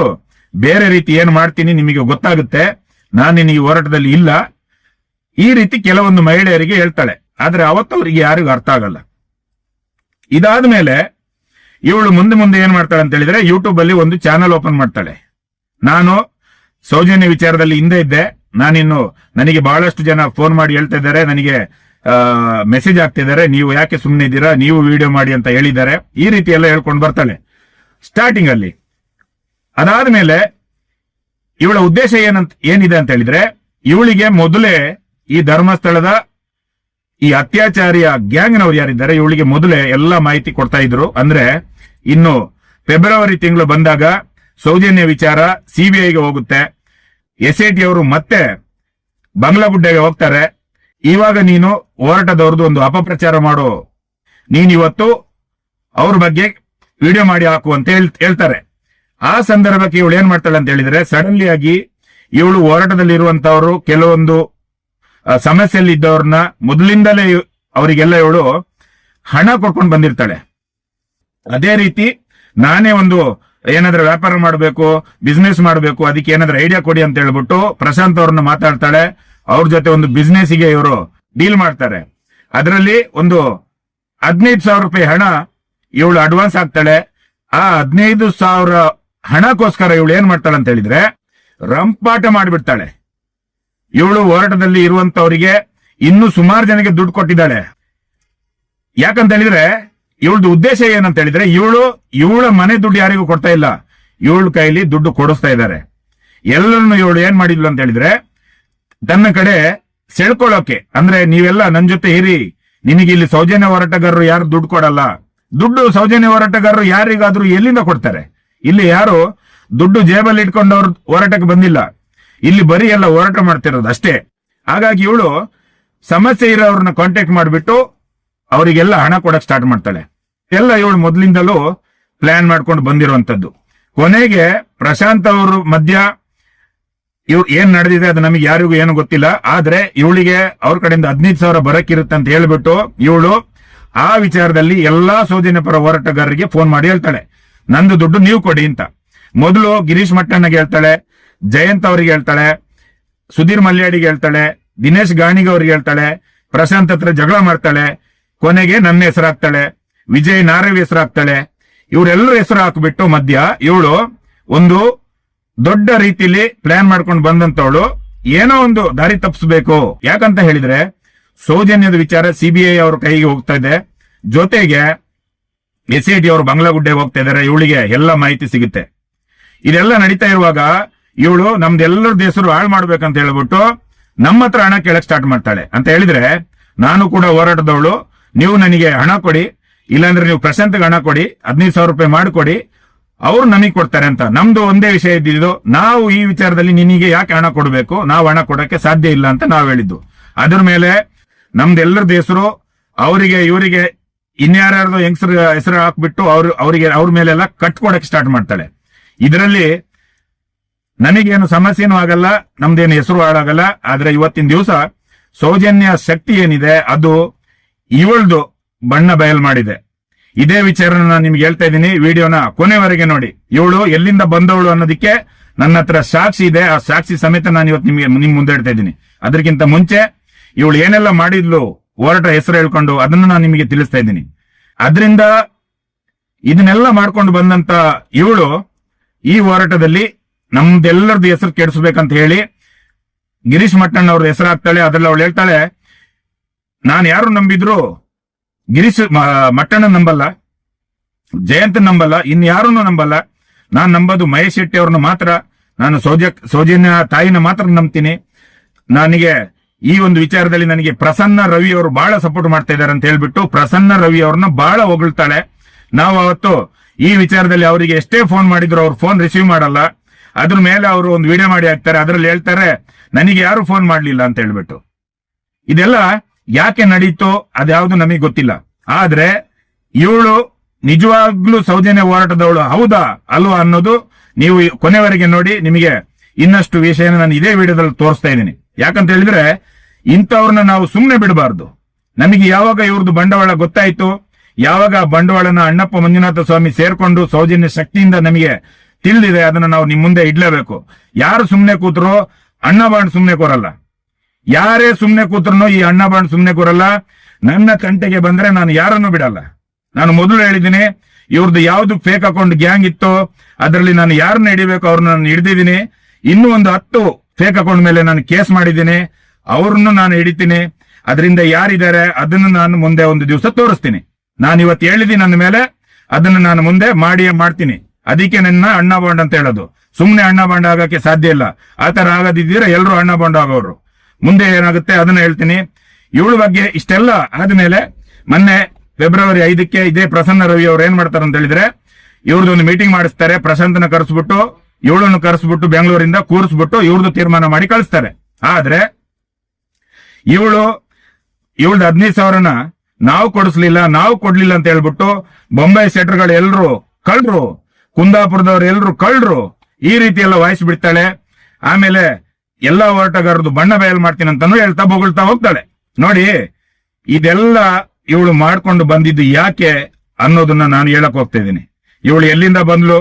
ಬೇರೆ ರೀತಿ ಏನ್ ಮಾಡ್ತೀನಿ ನಿಮಗೆ ಗೊತ್ತಾಗುತ್ತೆ. ನಾನಿನ್ನು ಈ ಹೋರಾಟದಲ್ಲಿ ಇಲ್ಲ. ಈ ರೀತಿ ಕೆಲವೊಂದು ಮಹಿಳೆಯರಿಗೆ ಹೇಳ್ತಾಳೆ. ಆದ್ರೆ ಅವತ್ತು ಅವರಿಗೆ ಯಾರಿಗೂ ಅರ್ಥ ಆಗಲ್ಲ. ಇದಾದ ಮೇಲೆ ಇವಳು ಮುಂದೆ ಮುಂದೆ ಏನ್ ಮಾಡ್ತಾಳೆ ಅಂತ ಹೇಳಿದ್ರೆ ಯೂಟ್ಯೂಬ್ ಅಲ್ಲಿ ಒಂದು ಚಾನಲ್ ಓಪನ್ ಮಾಡ್ತಾಳೆ. ನಾನು ಸೌಜನ್ಯ ವಿಚಾರದಲ್ಲಿ ಹಿಂದೆ ಇದ್ದೆ. ನಾನಿನ್ನು ನನಗೆ ಬಹಳಷ್ಟು ಜನ ಫೋನ್ ಮಾಡಿ ಹೇಳ್ತಾ ಇದ್ದಾರೆ. ನನಗೆ ಮೆಸೇಜ್ ಆಗ್ತಿದ್ದಾರೆ ನೀವು ಯಾಕೆ ಸುಮ್ಮನೆ ಇದ್ದೀರಾ? ನೀವು ವಿಡಿಯೋ ಮಾಡಿ ಅಂತ ಹೇಳಿದ್ದಾರೆ. ಈ ರೀತಿ ಎಲ್ಲ ಹೇಳ್ಕೊಂಡು ಬರ್ತಾಳೆ. ಸ್ಟಾರ್ಟಿಂಗ್ ಅಲ್ಲಿ ಅದಾದ್ಮೇಲೆ ಇವಳ ಉದ್ದೇಶ ಏನಂತ, ಏನಿದೆ ಅಂತ ಹೇಳಿದ್ರೆ ಇವಳಿಗೆ ಮೊದಲೇ ಈ ಧರ್ಮಸ್ಥಳದ ಈ ಅತ್ಯಾಚಾರಿಯ ಗ್ಯಾಂಗ್ನವ್ರು ಯಾರಿದ್ದಾರೆ, ಇವಳಿಗೆ ಮೊದಲೇ ಎಲ್ಲಾ ಮಾಹಿತಿ ಕೊಡ್ತಾ ಇದ್ರು. ಅಂದ್ರೆ ಇನ್ನು ಫೆಬ್ರವರಿ ತಿಂಗಳು ಬಂದಾಗ ಸೌಜನ್ಯ ವಿಚಾರ ಸಿಬಿಐಗೆ ಹೋಗುತ್ತೆ. ಎಸ್ ಐ ಟಿ ಅವರು ಮತ್ತೆ ಬಂಗ್ಲಾಗುಡ್ಡೆಗೆ ಹೋಗ್ತಾರೆ. ಇವಾಗ ನೀನು ಹೋರಾಟದವ್ರದ್ದು ಒಂದು ಅಪಪ್ರಚಾರ ಮಾಡು. ನೀನ್ ಇವತ್ತು ಅವ್ರ ಬಗ್ಗೆ ವಿಡಿಯೋ ಮಾಡಿ ಹಾಕು ಅಂತ ಹೇಳ್- ಹೇಳ್ತಾರೆ. ಆ ಸಂದರ್ಭಕ್ಕೆ ಇವಳು ಏನ್ ಮಾಡ್ತಾಳೆ ಅಂತ ಹೇಳಿದ್ರೆ ಸಡನ್ಲಿ ಆಗಿ ಇವಳು ಹೋರಾಟದಲ್ಲಿ ಇರುವಂತವರು ಕೆಲವೊಂದು ಸಮಸ್ಯೆಯಲ್ಲಿ ಇದ್ದವ್ರನ್ನ ಮೊದಲಿಂದಲೇ ಅವರಿಗೆಲ್ಲ ಇವಳು ಹಣ ಕೊಡ್ಕೊಂಡು ಬಂದಿರ್ತಾಳೆ. ಅದೇ ರೀತಿ ನಾನೇ ಒಂದು ಏನಾದ್ರೂ ವ್ಯಾಪಾರ ಮಾಡಬೇಕು ಬಿಸ್ನೆಸ್ ಮಾಡಬೇಕು, ಅದಕ್ಕೆ ಏನಾದ್ರೂ ಐಡಿಯಾ ಕೊಡಿ ಅಂತ ಹೇಳ್ಬಿಟ್ಟು ಪ್ರಶಾಂತ್ ಅವ್ರನ್ನ ಮಾತಾಡ್ತಾಳೆ. ಅವ್ರ ಜೊತೆ ಒಂದು ಬಿಸ್ನೆಸ್ಗೆ ಇವರು ಡೀಲ್ ಮಾಡ್ತಾರೆ. ಅದರಲ್ಲಿ ಒಂದು ಹದಿನೈದು ಸಾವಿರ ರೂಪಾಯಿ ಹಣ ಇವಳು ಅಡ್ವಾನ್ಸ್ ಆಗ್ತಾಳೆ ಆ ಹದಿನೈದು ಸಾವಿರ ಹಣಕ್ಕೋಸ್ಕರ ಇವಳು ಏನ್ ಮಾಡ್ತಾಳೆ ಅಂತ ಹೇಳಿದ್ರೆ ರಂಪಾಟ ಮಾಡಿಬಿಡ್ತಾಳೆ. ಇವಳು ಹೋರಾಟದಲ್ಲಿ ಇರುವಂತವರಿಗೆ ಇನ್ನೂ ಸುಮಾರು ಜನಕ್ಕೆ ದುಡ್ಡು ಕೊಟ್ಟಿದ್ದಾಳೆ. ಯಾಕಂತ ಹೇಳಿದ್ರೆ ಇವಳದು ಉದ್ದೇಶ ಏನಂತ ಹೇಳಿದ್ರೆ ಇವಳು, ಇವಳ ಮನೆ ದುಡ್ಡು ಯಾರಿಗೂ ಕೊಡ್ತಾ ಇಲ್ಲ. ಇವಳ ಕೈಲಿ ದುಡ್ಡು ಕೊಡಿಸ್ತಾ ಇದ್ದಾರೆ. ಎಲ್ಲರನ್ನು ಇವಳು ಏನ್ ಮಾಡಿದ್ಲು ಅಂತ ಹೇಳಿದ್ರೆ, ತನ್ನ ಕಡೆ ಸೆಳ್ಕೊಳ್ಳೋಕೆ, ಅಂದ್ರೆ ನೀವೆಲ್ಲ ನನ್ ಜೊತೆ ಇರಿ, ನಿನಗೆ ಇಲ್ಲಿ ಸೌಜನ್ಯ ಹೋರಾಟಗಾರರು ಯಾರು ದುಡ್ಡು ಕೊಡಲ್ಲ. ದುಡ್ಡು ಸೌಜನ್ಯ ಹೋರಾಟಗಾರರು ಯಾರಿಗಾದ್ರೂ ಎಲ್ಲಿಂದ ಕೊಡ್ತಾರೆ? ಇಲ್ಲಿ ಯಾರು ದುಡ್ಡು ಜೇಬಲ್ಲಿ ಇಟ್ಕೊಂಡು ಅವ್ರ ಹೋರಾಟಕ್ಕೆ ಬಂದಿಲ್ಲ. ಇಲ್ಲಿ ಬರೀ ಎಲ್ಲ ಹೋರಾಟ ಮಾಡ್ತಿರೋದು ಅಷ್ಟೇ. ಹಾಗಾಗಿ ಇವಳು ಸಮಸ್ಯೆ ಇರೋರನ್ನ ಕಾಂಟ್ಯಾಕ್ಟ್ ಮಾಡಿಬಿಟ್ಟು ಅವರಿಗೆಲ್ಲ ಹಣ ಕೊಡಕ್ ಸ್ಟಾರ್ಟ್ ಮಾಡ್ತಾಳೆ. ಎಲ್ಲ ಇವಳು ಮೊದಲಿಂದಲೂ ಪ್ಲಾನ್ ಮಾಡ್ಕೊಂಡು ಬಂದಿರುವಂತದ್ದು ಕೊನೆಗೆ ಪ್ರಶಾಂತ್ ಅವರು ಮಧ್ಯ ಇವ್ ಏನ್ ನಡೆದಿದೆ ಅದು ನಮಗೆ ಯಾರಿಗೂ ಏನು ಗೊತ್ತಿಲ್ಲ. ಆದ್ರೆ ಇವಳಿಗೆ ಅವ್ರ ಕಡೆಯಿಂದ ಹದಿನೈದು ಸಾವಿರ ಬರಕ್ಕಿರುತ್ತೆ ಅಂತ ಹೇಳ್ಬಿಟ್ಟು ಇವಳು ಆ ವಿಚಾರದಲ್ಲಿ ಎಲ್ಲಾ ಸೌಜನ್ಯ ಪರ ಹೋರಾಟಗಾರರಿಗೆ ಫೋನ್ ಮಾಡಿ ಹೇಳ್ತಾಳೆ. ನಂದು ದುಡ್ಡು ನೀವು ಕೊಡಿ ಅಂತ. ಮೊದಲು ಗಿರೀಶ್ ಮಟ್ಟಣ್ಣಗೆ ಹೇಳ್ತಾಳೆ, ಜಯಂತ್ ಅವರಿಗೆ ಹೇಳ್ತಾಳೆ, ಸುಧೀರ್ ಮಲ್ಯಾಡಿಗೆ ಹೇಳ್ತಾಳೆ, ದಿನೇಶ್ ಗಾಣಿಗೆ ಅವ್ರಿಗೆ ಹೇಳ್ತಾಳೆ, ಪ್ರಶಾಂತ್ ಹತ್ರ ಜಗಳ ಮಾಡ್ತಾಳೆ ಕೊನೆಗೆ ನನ್ನ ಹೆಸರು ಹಾಕ್ತಾಳೆ ವಿಜಯ್ ನಾರವ್ ಹೆಸರು ಹಾಕ್ತಾಳೆ ಇವರೆಲ್ಲರ ಹೆಸರು ಹಾಕ್ಬಿಟ್ಟು ಮಧ್ಯ ಇವಳು ಒಂದು ದೊಡ್ಡ ರೀತಿಲಿ ಪ್ಲಾನ್ ಮಾಡ್ಕೊಂಡು ಬಂದಂತವಳು. ಏನೋ ಒಂದು ದಾರಿ ತಪ್ಪಿಸ್ಬೇಕು. ಯಾಕಂತ ಹೇಳಿದ್ರೆ, ಸೌಜನ್ಯದ ವಿಚಾರ ಸಿಬಿಐ ಅವ್ರ ಕೈಗೆ ಹೋಗ್ತಾ ಇದೆ. ಜೊತೆಗೆ ಎಸ್ ಐ ಡಿ ಅವರು ಬಂಗ್ಲಾಗುಡ್ಡೆಗೆ ಹೋಗ್ತಾ ಇದಾರೆ, ಇವಳಿಗೆ ಎಲ್ಲ ಮಾಹಿತಿ ಸಿಗುತ್ತೆ. ಇದೆಲ್ಲ ನಡೀತಾ ಇರುವಾಗ ಇವಳು ನಮ್ದೆಲ್ಲರ ಹೆಸರು ಹಾಳು ಮಾಡ್ಬೇಕಂತ ಹೇಳ್ಬಿಟ್ಟು ನಮ್ಮ ಹತ್ರ ಹಣ ಕೇಳಕ್ ಸ್ಟಾರ್ಟ್ ಮಾಡ್ತಾಳೆ. ಅಂತ ಹೇಳಿದ್ರೆ, ನಾನು ಕೂಡ ಹೋರಾಟದವಳು. ನೀವು ನನಗೆ ಹಣ ಕೊಡಿ, ಇಲ್ಲಾಂದ್ರೆ ನೀವು ಪ್ರಶಾಂತ್ಗೆ ಹಣ ಕೊಡಿ, ಹದಿನೈದು ಸಾವಿರ ರೂಪಾಯಿ ಮಾಡಿಕೊಡಿ, ಅವ್ರು ನನಗೆ ಕೊಡ್ತಾರೆ ಅಂತ. ನಮ್ದು ಒಂದೇ ವಿಷಯ ಇದ್ದಿದ್ದು, ನಾವು ಈ ವಿಚಾರದಲ್ಲಿ ನಿನಗೆ ಯಾಕೆ ಹಣ ಕೊಡಬೇಕು? ನಾವು ಹಣ ಕೊಡಕ್ಕೆ ಸಾಧ್ಯ ಇಲ್ಲ ಅಂತ ನಾವು ಹೇಳಿದ್ದು. ಅದ್ರ ಮೇಲೆ ನಮ್ದೆಲ್ಲರದ್ದು ಹೆಸರು, ಅವರಿಗೆ, ಇವರಿಗೆ ಇನ್ಯಾರ್ಯಾರ್ದು ಹೆಂಗಸರು ಹೆಸರು ಹಾಕ್ಬಿಟ್ಟು ಅವ್ರು, ಅವರಿಗೆ, ಅವ್ರ ಮೇಲೆಲ್ಲ ಕಟ್ಕೊಡಕ್ಕೆ ಸ್ಟಾರ್ಟ್ ಮಾಡ್ತಾಳೆ ಇದರಲ್ಲಿ ನನಗೇನು ಸಮಸ್ಯೆನೂ ಆಗಲ್ಲ, ನಮ್ದೇನು ಹೆಸರು ಹಾಳಾಗಲ್ಲ, ಆದ್ರೆ ಇವತ್ತಿನ ದಿವಸ ಸೌಜನ್ಯ ಶಕ್ತಿ ಏನಿದೆ, ಅದು ಇವಳ್ದು ಬಣ್ಣ ಬಯಲ್ ಮಾಡಿದೆ. ಇದೇ ವಿಚಾರನ ನಾನು ನಿಮ್ಗೆ ಹೇಳ್ತಾ ಇದ್ದೀನಿ. ವಿಡಿಯೋನ ಕೊನೆವರೆಗೆ ನೋಡಿ. ಇವಳು ಎಲ್ಲಿಂದ ಬಂದವಳು ಅನ್ನೋದಕ್ಕೆ ನನ್ನ ಹತ್ರ ಸಾಕ್ಷಿ ಇದೆ. ಆ ಸಾಕ್ಷಿ ಸಮೇತ ನಾನು ಇವತ್ತು ನಿಮ್ಗೆ ನಿಮ್ ಮುಂದೆ ಇಡ್ತಾ ಇದ್ದೀನಿ. ಅದಕ್ಕಿಂತ ಮುಂಚೆ ಇವಳು ಏನೆಲ್ಲ ಮಾಡಿದ್ಲು, ಹೋರಾಟ ಹೆಸರು ಹೇಳ್ಕೊಂಡು ಅದನ್ನ ನಾನು ನಿಮಗೆ ತಿಳಿಸ್ತಾ ಇದ್ದೀನಿ. ಅದರಿಂದ ಇದನ್ನೆಲ್ಲ ಮಾಡ್ಕೊಂಡು ಬಂದಂತ ಇವಳು ಈ ಹೋರಾಟದಲ್ಲಿ ನಮ್ದೆಲ್ಲರದ್ದು ಹೆಸರು ಕೆಡಿಸ್ಬೇಕಂತ ಹೇಳಿ ಗಿರೀಶ್ ಮಟ್ಟಣ್ಣ ಅವ್ರ ಹಾಕ್ತಾಳೆ ಅದ್ರಲ್ಲಿ ಅವಳು ಹೇಳ್ತಾಳೆ ನಾನು ಯಾರು ನಂಬಿದ್ರು? ಗಿರೀಶ್ ಮಟ್ಟಣ್ಣ ನಂಬಲ್ಲ. ಜಯಂತ್ ನಂಬಲ್ಲ. ಇನ್ಯಾರೂ ನಂಬಲ್ಲ. ನಾನು ನಂಬೋದು ಮಹೇಶ್ ಶೆಟ್ಟಿ ಅವ್ರನ್ನ ಮಾತ್ರ. ನಾನು ಸೌಜ, ಸೌಜನ್ಯ ತಾಯಿನ ಮಾತ್ರ ನಂಬ್ತೀನಿ. ನನಗೆ ಈ ಒಂದು ವಿಚಾರದಲ್ಲಿ ನನಗೆ ಪ್ರಸನ್ನ ರವಿ ಅವರು ಬಹಳ ಸಪೋರ್ಟ್ ಮಾಡ್ತಾ ಇದ್ದಾರೆ ಅಂತ ಹೇಳ್ಬಿಟ್ಟು ಪ್ರಸನ್ನ ರವಿ ಅವ್ರನ್ನ ಬಹಳ ಹೊಗಳ್ತಾಳೆ. ನಾವು ಅವತ್ತು ಈ ವಿಚಾರದಲ್ಲಿ ಅವರಿಗೆ ಎಷ್ಟೇ ಫೋನ್ ಮಾಡಿದ್ರು ಅವ್ರು ಫೋನ್ ರಿಸೀವ್ ಮಾಡಲ್ಲ. ಅದ್ರ ಮೇಲೆ ಅವರು ಒಂದು ವಿಡಿಯೋ ಮಾಡಿ ಹಾಕ್ತಾರೆ. ಅದ್ರಲ್ಲಿ ಹೇಳ್ತಾರೆ, ನನಗೆ ಯಾರು ಫೋನ್ ಮಾಡಲಿಲ್ಲ ಅಂತ ಹೇಳ್ಬಿಟ್ಟು. ಇದೆಲ್ಲ ಯಾಕೆ ನಡೀತೋ ಅದ್ಯಾವುದು ನಮಗೆ ಗೊತ್ತಿಲ್ಲ. ಆದ್ರೆ ಇವಳು ನಿಜವಾಗ್ಲೂ ಸೌಜನ್ಯ ಹೋರಾಟದವಳು ಹೌದಾ ಅಲ್ವಾ ಅನ್ನೋದು ನೀವು ಕೊನೆವರೆಗೆ ನೋಡಿ ನಿಮಗೆ ಇನ್ನಷ್ಟು ವಿಷಯನ ನಾನು ಇದೇ ವಿಡಿಯೋದಲ್ಲಿ ತೋರಿಸ್ತಾ ಇದ್ದೀನಿ. ಯಾಕಂತ ಹೇಳಿದ್ರೆ ಇಂಥವ್ರನ್ನ ನಾವು ಸುಮ್ಮನೆ ಬಿಡಬಾರ್ದು. ನಮಗೆ ಯಾವಾಗ ಇವ್ರದ್ದು ಬಂಡವಾಳ ಗೊತ್ತಾಯ್ತು, ಯಾವಾಗ ಬಂಡವಾಳನ ಅಣ್ಣಪ್ಪ ಮಂಜುನಾಥ ಸ್ವಾಮಿ ಸೇರ್ಕೊಂಡು ಸೌಜನ್ಯ ಶಕ್ತಿಯಿಂದ ನಮಗೆ ತಿಳಿದಿದೆ, ಅದನ್ನ ನಾವು ನಿಮ್ ಮುಂದೆ ಇಡ್ಲೇಬೇಕು. ಯಾರು ಸುಮ್ಮನೆ ಕೂತರೋ ಅಣ್ಣ ಬಾಂಡ್ ಸುಮ್ಮನೆ ಕೂರಲ್ಲ. ಯಾರೇ ಸುಮ್ನೆ ಕೂತ್ರು ಈ ಅಣ್ಣ ಬಾಂಡ್ ಸುಮ್ನೆ ಕೂರಲ್ಲ. ನನ್ನ ತಂಟೆಗೆ ಬಂದ್ರೆ ನಾನು ಯಾರನ್ನು ಬಿಡಲ್ಲ. ನಾನು ಮೊದಲು ಹೇಳಿದ್ದೀನಿ ಇವ್ರದ್ದು ಯಾವ್ದು ಫೇಕ್ ಅಕೌಂಟ್ ಗ್ಯಾಂಗ್ ಇತ್ತು, ಅದರಲ್ಲಿ ನಾನು ಯಾರನ್ನ ಹಿಡಿಬೇಕು ಅವ್ರನ್ನ ನಾನು ಹಿಡಿದಿದ್ದೀನಿ. ಇನ್ನೂ ಒಂದು ಹತ್ತು ಫೇಕ್ ಅಕೌಂಟ್ ಮೇಲೆ ನಾನು ಕೇಸ್ ಮಾಡಿದ್ದೀನಿ. ಅವ್ರನ್ನು ನಾನು ಹಿಡಿತೀನಿ. ಅದರಿಂದ ಯಾರಿದ್ದಾರೆ, ಅದನ್ನು ನಾನು ಮುಂದೆ ಒಂದು ದಿವಸ ತೋರಿಸ್ತೀನಿ. ನಾನು ಇವತ್ತು ಹೇಳಿದ್ದೀನಿ ನನ್ನ ಮೇಲೆ, ಅದನ್ನು ನಾನು ಮುಂದೆ ಮಾಡಿಯೇ ಮಾಡ್ತೀನಿ. ಅದಕ್ಕೆ ನನ್ನ ಅಣ್ಣ ಬಾಂಡ್ ಅಂತ ಹೇಳೋದು. ಸುಮ್ನೆ ಅಣ್ಣ ಬಾಂಡ್ ಆಗಕ್ಕೆ ಸಾಧ್ಯ ಇಲ್ಲ. ಆತರ ಆಗದಿದ್ದೀರಾ ಎಲ್ಲರೂ ಅಣ್ಣ ಬಾಂಡ್ ಆಗೋರು. ಮುಂದೆ ಏನಾಗುತ್ತೆ? ಅದನ್ನ ಹೇಳ್ತೀನಿ. ಇವಳ ಬಗ್ಗೆ ಇಷ್ಟೆಲ್ಲ ಆದ್ಮೇಲೆ ಮೊನ್ನೆ ಫೆಬ್ರವರಿ ಐದಕ್ಕೆ ಇದೇ ಪ್ರಸನ್ನ ರವಿ ಅವ್ರು ಏನ್ ಮಾಡ್ತಾರೆ ಅಂತ ಹೇಳಿದ್ರೆ ಇವ್ರದ್ದು ಮೀಟಿಂಗ್ ಮಾಡಿಸ್ತಾರೆ. ಪ್ರಶಾಂತನ ಕರೆಸ್ಬಿಟ್ಟು, ಇವಳನ್ನು ಕರೆಸ್ಬಿಟ್ಟು ಬೆಂಗಳೂರಿಂದ ಕೂರಿಸ್ಬಿಟ್ಟು ಇವ್ರದ್ದು ತೀರ್ಮಾನ ಮಾಡಿ ಕಳಿಸ್ತಾರೆ. ಆದ್ರೆ, ಇವಳು, ಇವಳ್ದು ಹದಿನೈದು ಸಾವಿರನ ನಾವು ಕೊಡಿಸ್ಲಿಲ್ಲ, ನಾವು ಕೊಡ್ಲಿಲ್ಲ ಅಂತ ಹೇಳ್ಬಿಟ್ಟು ಬೊಂಬೈ ಸೆಟ್ರ್ಗಳು ಎಲ್ರು ಕಳ್ರು, ಕುಂದಾಪುರದವ್ರು ಎಲ್ರು ಕಳ್ರು, ಈ ರೀತಿ ಎಲ್ಲ ವಾಯ್ಸ್ ಬಿಡ್ತಾಳೆ. ಆಮೇಲೆ ಎಲ್ಲಾ ಹೋರಾಟಗಾರರದು ಬಣ್ಣ ಬಯಲು ಮಾಡ್ತೀನಿ ಅಂತಾನು ಹೇಳ್ತಾ ಬೊಗಳ್ತಾ ಹೋಗ್ತಾಳೆ. ನೋಡಿ, ಇದೆಲ್ಲ ಇವಳು ಮಾಡ್ಕೊಂಡು ಬಂದಿದ್ದು ಯಾಕೆ ಅನ್ನೋದನ್ನ ನಾನು ಹೇಳಕ್ ಹೋಗ್ತಾ ಇದ್ದೀನಿ. ಇವಳು ಎಲ್ಲಿಂದ ಬಂದ್ಲು?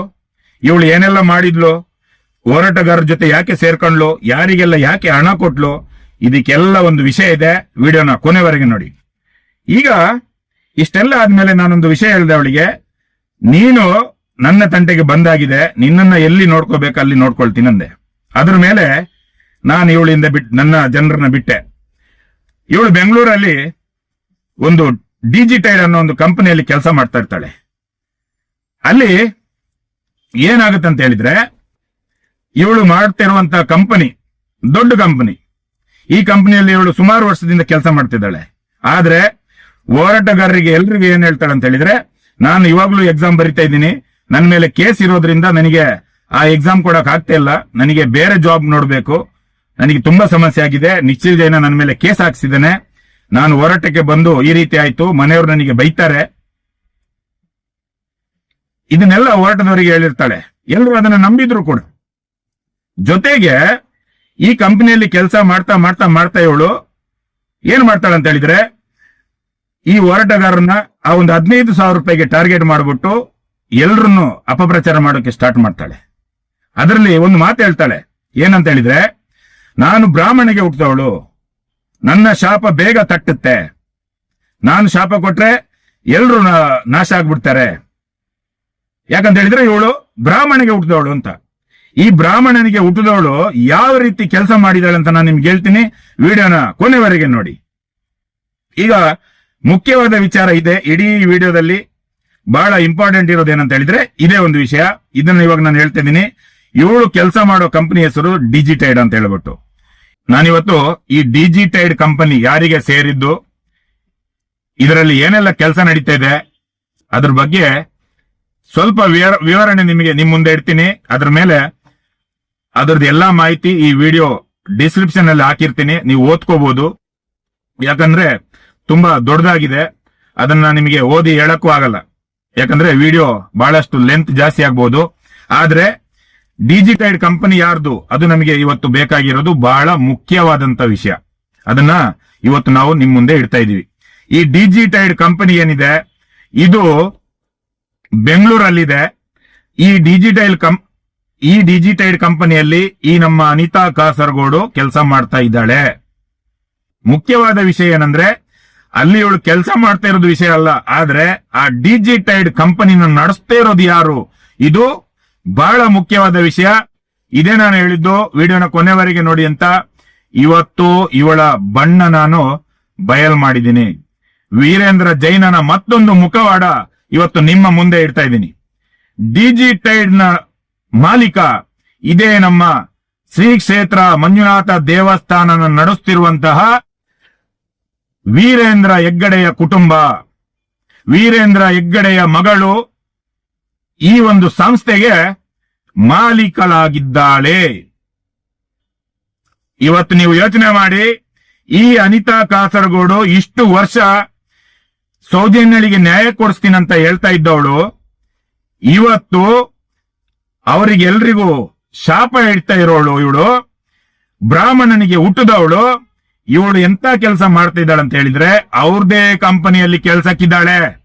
ಇವಳು ಏನೆಲ್ಲ ಮಾಡಿದ್ಲು? ಹೋರಾಟಗಾರರ ಜೊತೆ ಯಾಕೆ ಸೇರ್ಕೊಂಡ್ಲು? ಯಾರಿಗೆಲ್ಲ ಯಾಕೆ ಹಣ ಕೊಟ್ಲು? ಇದಕ್ಕೆಲ್ಲ ಒಂದು ವಿಷಯ ಇದೆ. ವಿಡಿಯೋನ ಕೊನೆವರೆಗೆ ನೋಡಿ. ಈಗ ಇಷ್ಟೆಲ್ಲ ಆದ್ಮೇಲೆ ನಾನೊಂದು ವಿಷಯ ಹೇಳಿದೆ ಅವಳಿಗೆ. ನೀನು ನನ್ನ ತಂಟೆಗೆ ಬಂದಾಗಿದೆ. ನಿನ್ನನ್ನ ಎಲ್ಲಿ ನೋಡ್ಕೋಬೇಕು ಅಲ್ಲಿ ನೋಡ್ಕೊಳ್ತೀನಿ ಅಂದೆ ಅದ್ರ ಮೇಲೆ ನಾನು ಇವಳಿಂದ ಬಿಟ್ ನನ್ನ ಜನರನ್ನ ಬಿಟ್ಟೆ. ಇವಳು ಬೆಂಗಳೂರಲ್ಲಿ ಒಂದು ಡಿಜಿಟೈಡ್ ಅನ್ನೋ ಒಂದು ಕಂಪನಿಯಲ್ಲಿ ಕೆಲಸ ಮಾಡ್ತಾ ಇರ್ತಾಳೆ. ಅಲ್ಲಿ ಏನಾಗುತ್ತೆ ಅಂತ ಹೇಳಿದ್ರೆ, ಇವಳು ಮಾಡ್ತಿರುವಂತ ಕಂಪನಿ, ದೊಡ್ಡ ಕಂಪನಿ. ಈ ಕಂಪನಿಯಲ್ಲಿ ಇವಳು ಸುಮಾರು ವರ್ಷದಿಂದ ಕೆಲಸ ಮಾಡ್ತಿದ್ದಾಳೆ. ಆದ್ರೆ ಹೋರಾಟಗಾರರಿಗೆ ಎಲ್ರಿಗೂ ಏನ್ ಹೇಳ್ತಾಳೆ ಅಂತ ಹೇಳಿದ್ರೆ, ನಾನು ಇವಾಗ್ಲೂ ಎಕ್ಸಾಮ್ ಬರಿತಾ ಇದ್ದೀನಿ. ನನ್ನ ಮೇಲೆ ಕೇಸ್ ಇರೋದ್ರಿಂದ ನನಗೆ ಆ ಎಕ್ಸಾಮ್ ಕೊಡಕ್ ಆಗ್ತಾ ಇಲ್ಲ. ನನಗೆ ಬೇರೆ ಜಾಬ್ ನೋಡ್ಬೇಕು. ನನಗೆ ತುಂಬಾ ಸಮಸ್ಯೆ ಆಗಿದೆ. ನಿಶ್ಚಿತ ಜೈನ ನನ್ನ ಮೇಲೆ ಕೇಸ್ ಹಾಕ್ಸಿದ್ದೇನೆ. ನಾನು ಹೋರಾಟಕ್ಕೆ ಬಂದು ಈ ರೀತಿ ಆಯ್ತು. ಮನೆಯವರು ನನಗೆ ಬೈತಾರೆ. ಇದನ್ನೆಲ್ಲ ಹೋರಾಟದವರಿಗೆ ಹೇಳಿರ್ತಾಳೆ. ಎಲ್ಲರೂ ಅದನ್ನ ನಂಬಿದ್ರು ಕೂಡ. ಜೊತೆಗೆ ಈ ಕಂಪನಿಯಲ್ಲಿ ಕೆಲಸ ಮಾಡ್ತಾ ಮಾಡ್ತಾ ಮಾಡ್ತಾ ಇವಳು ಏನ್ ಮಾಡ್ತಾಳೆ ಅಂತ ಹೇಳಿದ್ರೆ, ಈ ಹೋರಾಟಗಾರರನ್ನ ಆ ಒಂದು ಹದಿನೈದು ಸಾವಿರ ರೂಪಾಯಿಗೆ ಟಾರ್ಗೆಟ್ ಮಾಡಿಬಿಟ್ಟು ಎಲ್ರನ್ನು ಅಪಪ್ರಚಾರ ಮಾಡೋಕೆ ಸ್ಟಾರ್ಟ್ ಮಾಡ್ತಾಳೆ. ಅದರಲ್ಲಿ ಒಂದು ಮಾತು ಹೇಳ್ತಾಳೆ. ಏನಂತ ಹೇಳಿದ್ರೆ ನಾನು ಬ್ರಾಹ್ಮಣಿಗೆ ಹುಟ್ಟಿದವಳು. ನನ್ನ ಶಾಪ ಬೇಗ ತಟ್ಟುತ್ತೆ. ನಾನು ಶಾಪ ಕೊಟ್ರೆ ಎಲ್ರು ನಾಶ ಆಗ್ಬಿಡ್ತಾರೆ. ಯಾಕಂತ ಹೇಳಿದ್ರೆ ಇವಳು ಬ್ರಾಹ್ಮಣಿಗೆ ಹುಟ್ಟಿದವಳು ಅಂತ. ಈ ಬ್ರಾಹ್ಮಣನಿಗೆ ಹುಟ್ಟಿದವಳು ಯಾವ ರೀತಿ ಕೆಲಸ ಮಾಡಿದಾಳೆ ಅಂತ ನಾನು ನಿಮ್ಗೆ ಹೇಳ್ತೀನಿ. ವಿಡಿಯೋನ ಕೊನೆವರೆಗೆ ನೋಡಿ. ಈಗ ಮುಖ್ಯವಾದ ವಿಚಾರ ಇದೆ. ಇಡೀ ವಿಡಿಯೋದಲ್ಲಿ ಬಹಳ ಇಂಪಾರ್ಟೆಂಟ್ ಇರೋದೇನಂತ ಹೇಳಿದ್ರೆ ಇದೇ ಒಂದು ವಿಷಯ. ಇದನ್ನ ಇವಾಗ ನಾನು ಹೇಳ್ತಿದ್ದೀನಿ ಇವಳು ಕೆಲಸ ಮಾಡೋ ಕಂಪನಿ ಹೆಸರು ಡಿಜಿಟೈಡ್ ಅಂತ ಹೇಳ್ಬಿಟ್ಟು. ನಾನಿವತ್ತು ಈ ಡಿಜಿಟೈಡ್ ಕಂಪನಿ ಯಾರಿಗೆ ಸೇರಿದ್ದು, ಇದರಲ್ಲಿ ಏನೆಲ್ಲ ಕೆಲಸ ನಡೀತಾ ಇದೆ, ಅದ್ರ ಬಗ್ಗೆ ಸ್ವಲ್ಪ ವಿವರ- ವಿವರಣೆ ನಿಮಗೆ ನಿಮ್ ಮುಂದೆ ಇಡ್ತೀನಿ. ಅದ್ರ ಮೇಲೆ ಅದ್ರದ್ದು ಎಲ್ಲಾ ಮಾಹಿತಿ ಈ ವಿಡಿಯೋ ಡಿಸ್ಕ್ರಿಪ್ಷನ್ ಅಲ್ಲಿ ಹಾಕಿರ್ತೀನಿ. ನೀವು ಓದ್ಕೋಬಹುದು ಯಾಕಂದ್ರೆ ತುಂಬಾ ದೊಡ್ಡದಾಗಿದೆ. ಅದನ್ನ ನಿಮಗೆ ಓದಿ ಹೇಳಕ್ಕೂ ಆಗಲ್ಲ. ಯಾಕಂದ್ರೆ ವಿಡಿಯೋ ಬಹಳಷ್ಟು ಲೆಂತ್ ಜಾಸ್ತಿ ಆಗ್ಬಹುದು ಆದ್ರೆ ಡಿಜಿಟೈಡ್ ಕಂಪನಿ ಯಾರ್ದು? ಅದು ನಮಗೆ ಇವತ್ತು ಬೇಕಾಗಿರೋದು ಬಹಳ ಮುಖ್ಯವಾದಂತ ವಿಷಯ. ಅದನ್ನ ಇವತ್ತು ನಾವು ನಿಮ್ ಮುಂದೆ ಇಡ್ತಾ ಇದೀವಿ ಈ ಡಿಜಿಟೈಡ್ ಕಂಪನಿ ಏನಿದೆ? ಇದು ಬೆಂಗಳೂರಲ್ಲಿದೆ. ಈ ಡಿಜಿಟೈಲ್ ಕಂ ಈ ಡಿಜಿಟೈಡ್ ಕಂಪನಿಯಲ್ಲಿ ಈ ನಮ್ಮ ಅನಿತಾ ಕಾಸರಗೋಡು ಕೆಲಸ ಮಾಡ್ತಾ ಇದ್ದಾಳೆ. ಮುಖ್ಯವಾದ ವಿಷಯ ಏನಂದ್ರೆ, ಅಲ್ಲಿ ಇವಳು ಕೆಲಸ ಮಾಡ್ತಾ ಇರೋದು ವಿಷಯ ಅಲ್ಲ. ಆದ್ರೆ ಆ ಡಿಜಿಟೈಡ್ ಕಂಪನಿನ ನಡೆಸ್ತಾ ಇರೋದು ಯಾರು? ಇದು ಬಹಳ ಮುಖ್ಯವಾದ ವಿಷಯ. ಇದೇ ನಾನು ಹೇಳಿದ್ದು ವಿಡಿಯೋನ ಕೊನೆವರೆಗೆ ನೋಡಿ ಅಂತ. ಇವತ್ತು ಇವಳ ಬಣ್ಣ ನಾನು ಬಯಲ್ ಮಾಡಿದ್ದೀನಿ. ವೀರೇಂದ್ರ ಜೈನನ ಮತ್ತೊಂದು ಮುಖವಾಡ ಇವತ್ತು ನಿಮ್ಮ ಮುಂದೆ ಇಡ್ತಾ ಇದ್ದೀನಿ. ಡಿಜಿಟೈಡ್ನ ಮಾಲೀಕ, ಇದೇ ನಮ್ಮ ಶ್ರೀ ಕ್ಷೇತ್ರ ಮಂಜುನಾಥ ದೇವಸ್ಥಾನನ ನಡೆಸ್ತಿರುವಂತಹ ವೀರೇಂದ್ರ ಹೆಗ್ಗಡೆಯ ಕುಟುಂಬ. ವೀರೇಂದ್ರ ಹೆಗ್ಗಡೆಯ ಮಗಳು ಈ ಒಂದು ಸಂಸ್ಥೆಗೆ ಮಾಲೀಕಳಾಗಿದ್ದಾಳೆ. ಇವತ್ತು ನೀವು ಯೋಚನೆ ಮಾಡಿ, ಈ ಅನಿತಾ ಕಾಸರಗೋಡು ಇಷ್ಟು ವರ್ಷ ಸೌಜನ್ಯಳಿಗೆ ನ್ಯಾಯ ಕೊಡಿಸ್ತೀನಂತ ಹೇಳ್ತಾ ಇದ್ದವಳು. ಇವತ್ತು ಅವರಿಗೆಲ್ರಿಗೂ ಶಾಪ ಇಡ್ತಾ ಇರೋಳು ಇವಳು. ಬ್ರಾಹ್ಮಣನಿಗೆ ಹುಟ್ಟಿದವಳು. ಇವಳು ಎಂತ ಕೆಲಸ ಮಾಡ್ತಾ ಇದ್ದಾಳೆ ಅಂತ ಹೇಳಿದ್ರೆ, ಅವ್ರದೇ ಕಂಪನಿಯಲ್ಲಿ ಕೆಲ್ಸಕ್ಕಿದ್ದಾಳೆ.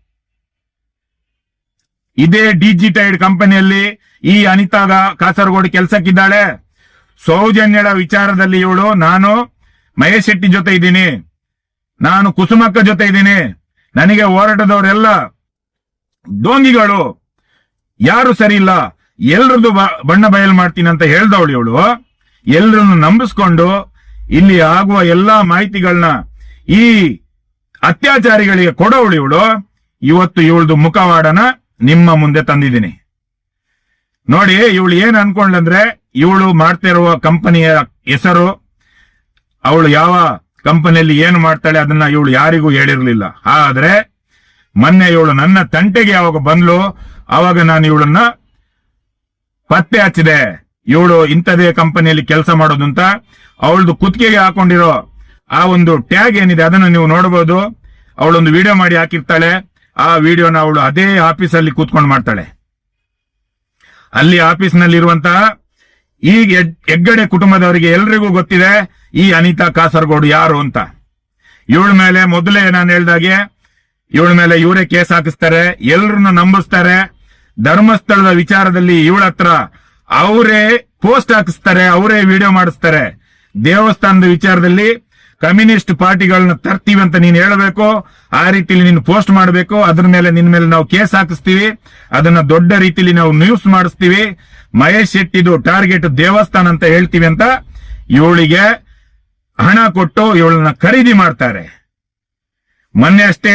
ಇದೇ ಡಿಜಿಟೈಡ್ ಕಂಪನಿಯಲ್ಲಿ ಈ ಅನಿತಾದ ಕಾಸರಗೋಡು ಕೆಲಸಕ್ಕಿದ್ದಾಳೆ. ಸೌಜನ್ಯಳ ವಿಚಾರದಲ್ಲಿ ಇವಳು, ನಾನು ಮಹೇಶ್ ಶೆಟ್ಟಿ ಜೊತೆ ಇದ್ದೀನಿ. ನಾನು ಕುಸುಮಕ್ಕ ಜೊತೆ ಇದ್ದೀನಿ. ನನಗೆ ಹೋರಾಟದವರೆಲ್ಲ ದೋಂಗಿಗಳು. ಯಾರು ಸರಿ ಇಲ್ಲ, ಎಲ್ರದ್ದು ಬಣ್ಣ ಬಯಲು ಮಾಡ್ತೀನಿ ಅಂತ ಹೇಳ್ದವಳು ಇವಳು. ಎಲ್ರನ್ನು ನಂಬಿಸ್ಕೊಂಡು ಇಲ್ಲಿ ಆಗುವ ಎಲ್ಲಾ ಮಾಹಿತಿಗಳನ್ನ ಈ ಅತ್ಯಾಚಾರಿಗಳಿಗೆ ಕೊಡೋಳು ಇವಳು. ಇವತ್ತು ಇವಳದು ಮುಖವಾಡನ ನಿಮ್ಮ ಮುಂದೆ ತಂದಿದ್ದೀನಿ. ನೋಡಿ, ಇವಳು ಏನ್ ಅನ್ಕೊಂಡ್ಲಂದ್ರೆ ಇವಳು ಮಾಡ್ತಿರುವ ಕಂಪನಿಯ ಹೆಸರು, ಅವಳು ಯಾವ ಕಂಪನಿಯಲ್ಲಿ ಏನು ಮಾಡ್ತಾಳೆ ಅದನ್ನ ಇವಳು ಯಾರಿಗೂ ಹೇಳಿರ್ಲಿಲ್ಲ. ಆದ್ರೆ, ಮೊನ್ನೆ ಇವಳು ನನ್ನ ತಂಟೆಗೆ ಯಾವಾಗ ಬಂದ್ಲು, ಅವಾಗ ನಾನು ಇವಳನ್ನ ಪತ್ತೆ ಹಚ್ಚಿದೆ. ಇವಳು ಇಂಥದೇ ಕಂಪನಿಯಲ್ಲಿ ಕೆಲಸ ಮಾಡೋದು ಅಂತ, ಅವಳದು ಕುತ್ತಿಗೆಗೆ ಹಾಕೊಂಡಿರೋ ಆ ಒಂದು ಟ್ಯಾಗ್ ಏನಿದೆ, ಅದನ್ನು ನೀವು ನೋಡಬಹುದು ಅವಳೊಂದು ವಿಡಿಯೋ ಮಾಡಿ ಹಾಕಿರ್ತಾಳೆ. ಆ ವಿಡಿಯೋನ ಅವಳು ಅದೇ ಆಫೀಸಲ್ಲಿ ಕೂತ್ಕೊಂಡು ಮಾಡ್ತಾಳೆ. ಅಲ್ಲಿ ಆಫೀಸ್ನಲ್ಲಿರುವಂತಹ ಈ ಹೆಗ್- ಹೆಗ್ಗಡೆ ಕುಟುಂಬದವರಿಗೆ ಎಲ್ರಿಗೂ ಗೊತ್ತಿದೆ, ಈ ಅನಿತಾ ಕಾಸರಗೋಡು ಯಾರು ಅಂತ. ಇವಳ ಮೇಲೆ ಮೊದಲೇ ನಾನು ಹೇಳ್ದಾಗೆ, ಇವಳ ಮೇಲೆ ಇವರೇ ಕೇಸ್ ಹಾಕಿಸ್ತಾರೆ, ಎಲ್ರನ್ನ ನಂಬಿಸ್ತಾರೆ. ಧರ್ಮಸ್ಥಳದ ವಿಚಾರದಲ್ಲಿ ಇವಳ ಹತ್ರ ಅವರೇ ಪೋಸ್ಟ್ ಹಾಕಿಸ್ತಾರೆ, ಅವರೇ ವಿಡಿಯೋ ಮಾಡಿಸ್ತಾರೆ. ದೇವಸ್ಥಾನದ ವಿಚಾರದಲ್ಲಿ ಕಮ್ಯುನಿಸ್ಟ್ ಪಾರ್ಟಿಗಳನ್ನ ತರ್ತೀವಿ ಅಂತ ನೀನು ಹೇಳಬೇಕು, ಆ ರೀತಿಲಿ ನೀನು ಪೋಸ್ಟ್ ಮಾಡಬೇಕು, ಅದ್ರ ಮೇಲೆ ನಿನ್ನ ಮೇಲೆ ನಾವು ಕೇಸ್ ಹಾಕಿಸ್ತೀವಿ, ಅದನ್ನ ದೊಡ್ಡ ರೀತಿಲಿ ನಾವು ನ್ಯೂಸ್ ಮಾಡಿಸ್ತೀವಿ. ಮಹೇಶ್ ಶೆಟ್ಟಿದು ಟಾರ್ಗೆಟ್ ದೇವಸ್ಥಾನ ಅಂತ ಹೇಳ್ತೀವಿ ಅಂತ ಇವಳಿಗೆ ಹಣ ಕೊಟ್ಟು ಇವಳನ್ನ ಖರೀದಿ ಮಾಡ್ತಾರೆ. ಮೊನ್ನೆ ಅಷ್ಟೇ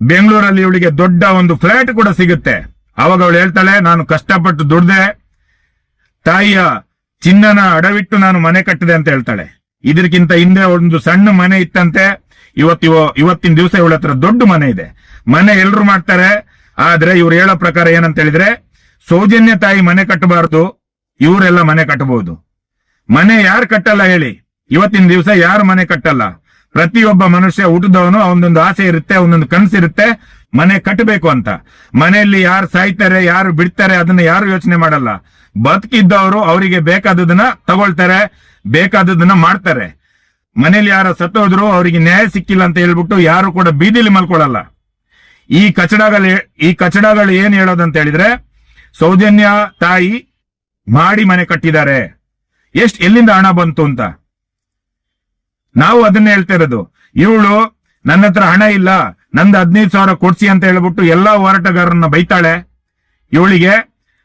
ಬೆಂಗಳೂರಲ್ಲಿ ಇವಳಿಗೆ ದೊಡ್ಡ ಒಂದು ಫ್ಲಾಟ್ ಕೂಡ ಸಿಗುತ್ತೆ. ಅವಾಗ ಅವಳು ಹೇಳ್ತಾಳೆ, ನಾನು ಕಷ್ಟಪಟ್ಟು ದುಡ್ದೆ, ತಾಯಿಯ ಚಿನ್ನನ ಅಡವಿಟ್ಟು ನಾನು ಮನೆ ಕಟ್ಟಿದೆ ಅಂತ ಹೇಳ್ತಾಳೆ. ಇದಕ್ಕಿಂತ ಹಿಂದೆ ಒಂದು ಸಣ್ಣ ಮನೆ ಇತ್ತಂತೆ. ಇವತ್ತು ಇವ- ಇವತ್ತಿನ ದಿವಸ ಇವಳ ಹತ್ರ ದೊಡ್ಡ ಮನೆ ಇದೆ. ಮನೆ ಎಲ್ರು ಮಾಡ್ತಾರೆ. ಆದ್ರೆ ಇವ್ರು ಹೇಳೋ ಪ್ರಕಾರ ಏನಂತ ಹೇಳಿದ್ರೆ, ಸೌಜನ್ಯ ತಾಯಿ ಮನೆ ಕಟ್ಟಬಾರದು, ಇವರೆಲ್ಲ ಮನೆ ಕಟ್ಟಬಹುದು. ಮನೆ ಯಾರು ಕಟ್ಟಲ್ಲ ಹೇಳಿ. ಇವತ್ತಿನ ದಿವಸ ಯಾರು ಮನೆ ಕಟ್ಟಲ್ಲ. ಪ್ರತಿಯೊಬ್ಬ ಮನುಷ್ಯ ಊಟದವನು ಅವನೊಂದು ಆಸೆ ಇರುತ್ತೆ, ಅವನೊಂದು ಕನಸಿರುತ್ತೆ. ಮನೆ ಕಟ್ಟಬೇಕು ಅಂತ. ಮನೆಯಲ್ಲಿ ಯಾರು ಸಾಯ್ತಾರೆ, ಯಾರು ಬಿಡ್ತಾರೆ ಅದನ್ನ ಯಾರು ಯೋಚನೆ ಮಾಡಲ್ಲ. ಬದುಕಿದ್ದವರು ಅವರಿಗೆ ಬೇಕಾದದನ್ನ ತಗೊಳ್ತಾರೆ ಬೇಕಾದದನ್ನ ಮಾಡ್ತಾರೆ. ಮನೇಲಿ ಯಾರ ಸತ್ತೋದ್ರು ಅವರಿಗೆ ನ್ಯಾಯ ಸಿಕ್ಕಿಲ್ಲ ಅಂತ ಹೇಳ್ಬಿಟ್ಟು ಯಾರು ಕೂಡ ಬೀದಿಲಿ ಮಲ್ಕೊಳ್ಳಲ್ಲ. ಈ ಕಚಡಗಳು ಈ ಕಚಡಗಳು ಏನ್ ಹೇಳೋದಂತ ಹೇಳಿದ್ರೆ, ಸೌಜನ್ಯ ತಾಯಿ ಮಾಡಿ ಮನೆ ಕಟ್ಟಿದ್ದಾರೆ. ಎಷ್ಟ್ ಎಲ್ಲಿಂದ ಹಣ ಬಂತು ಅಂತ. ನಾವು ಅದನ್ನ ಹೇಳ್ತಾ ಇರೋದು. ಇವಳು ನನ್ನ ಹತ್ರ ಹಣ ಇಲ್ಲ ನಂದು ಹದಿನೈದು ಸಾವಿರ ಕೊಡ್ಸಿ ಅಂತ ಹೇಳ್ಬಿಟ್ಟು ಎಲ್ಲಾ ಹೋರಾಟಗಾರರನ್ನ ಬೈತಾಳೆ. ಇವಳಿಗೆ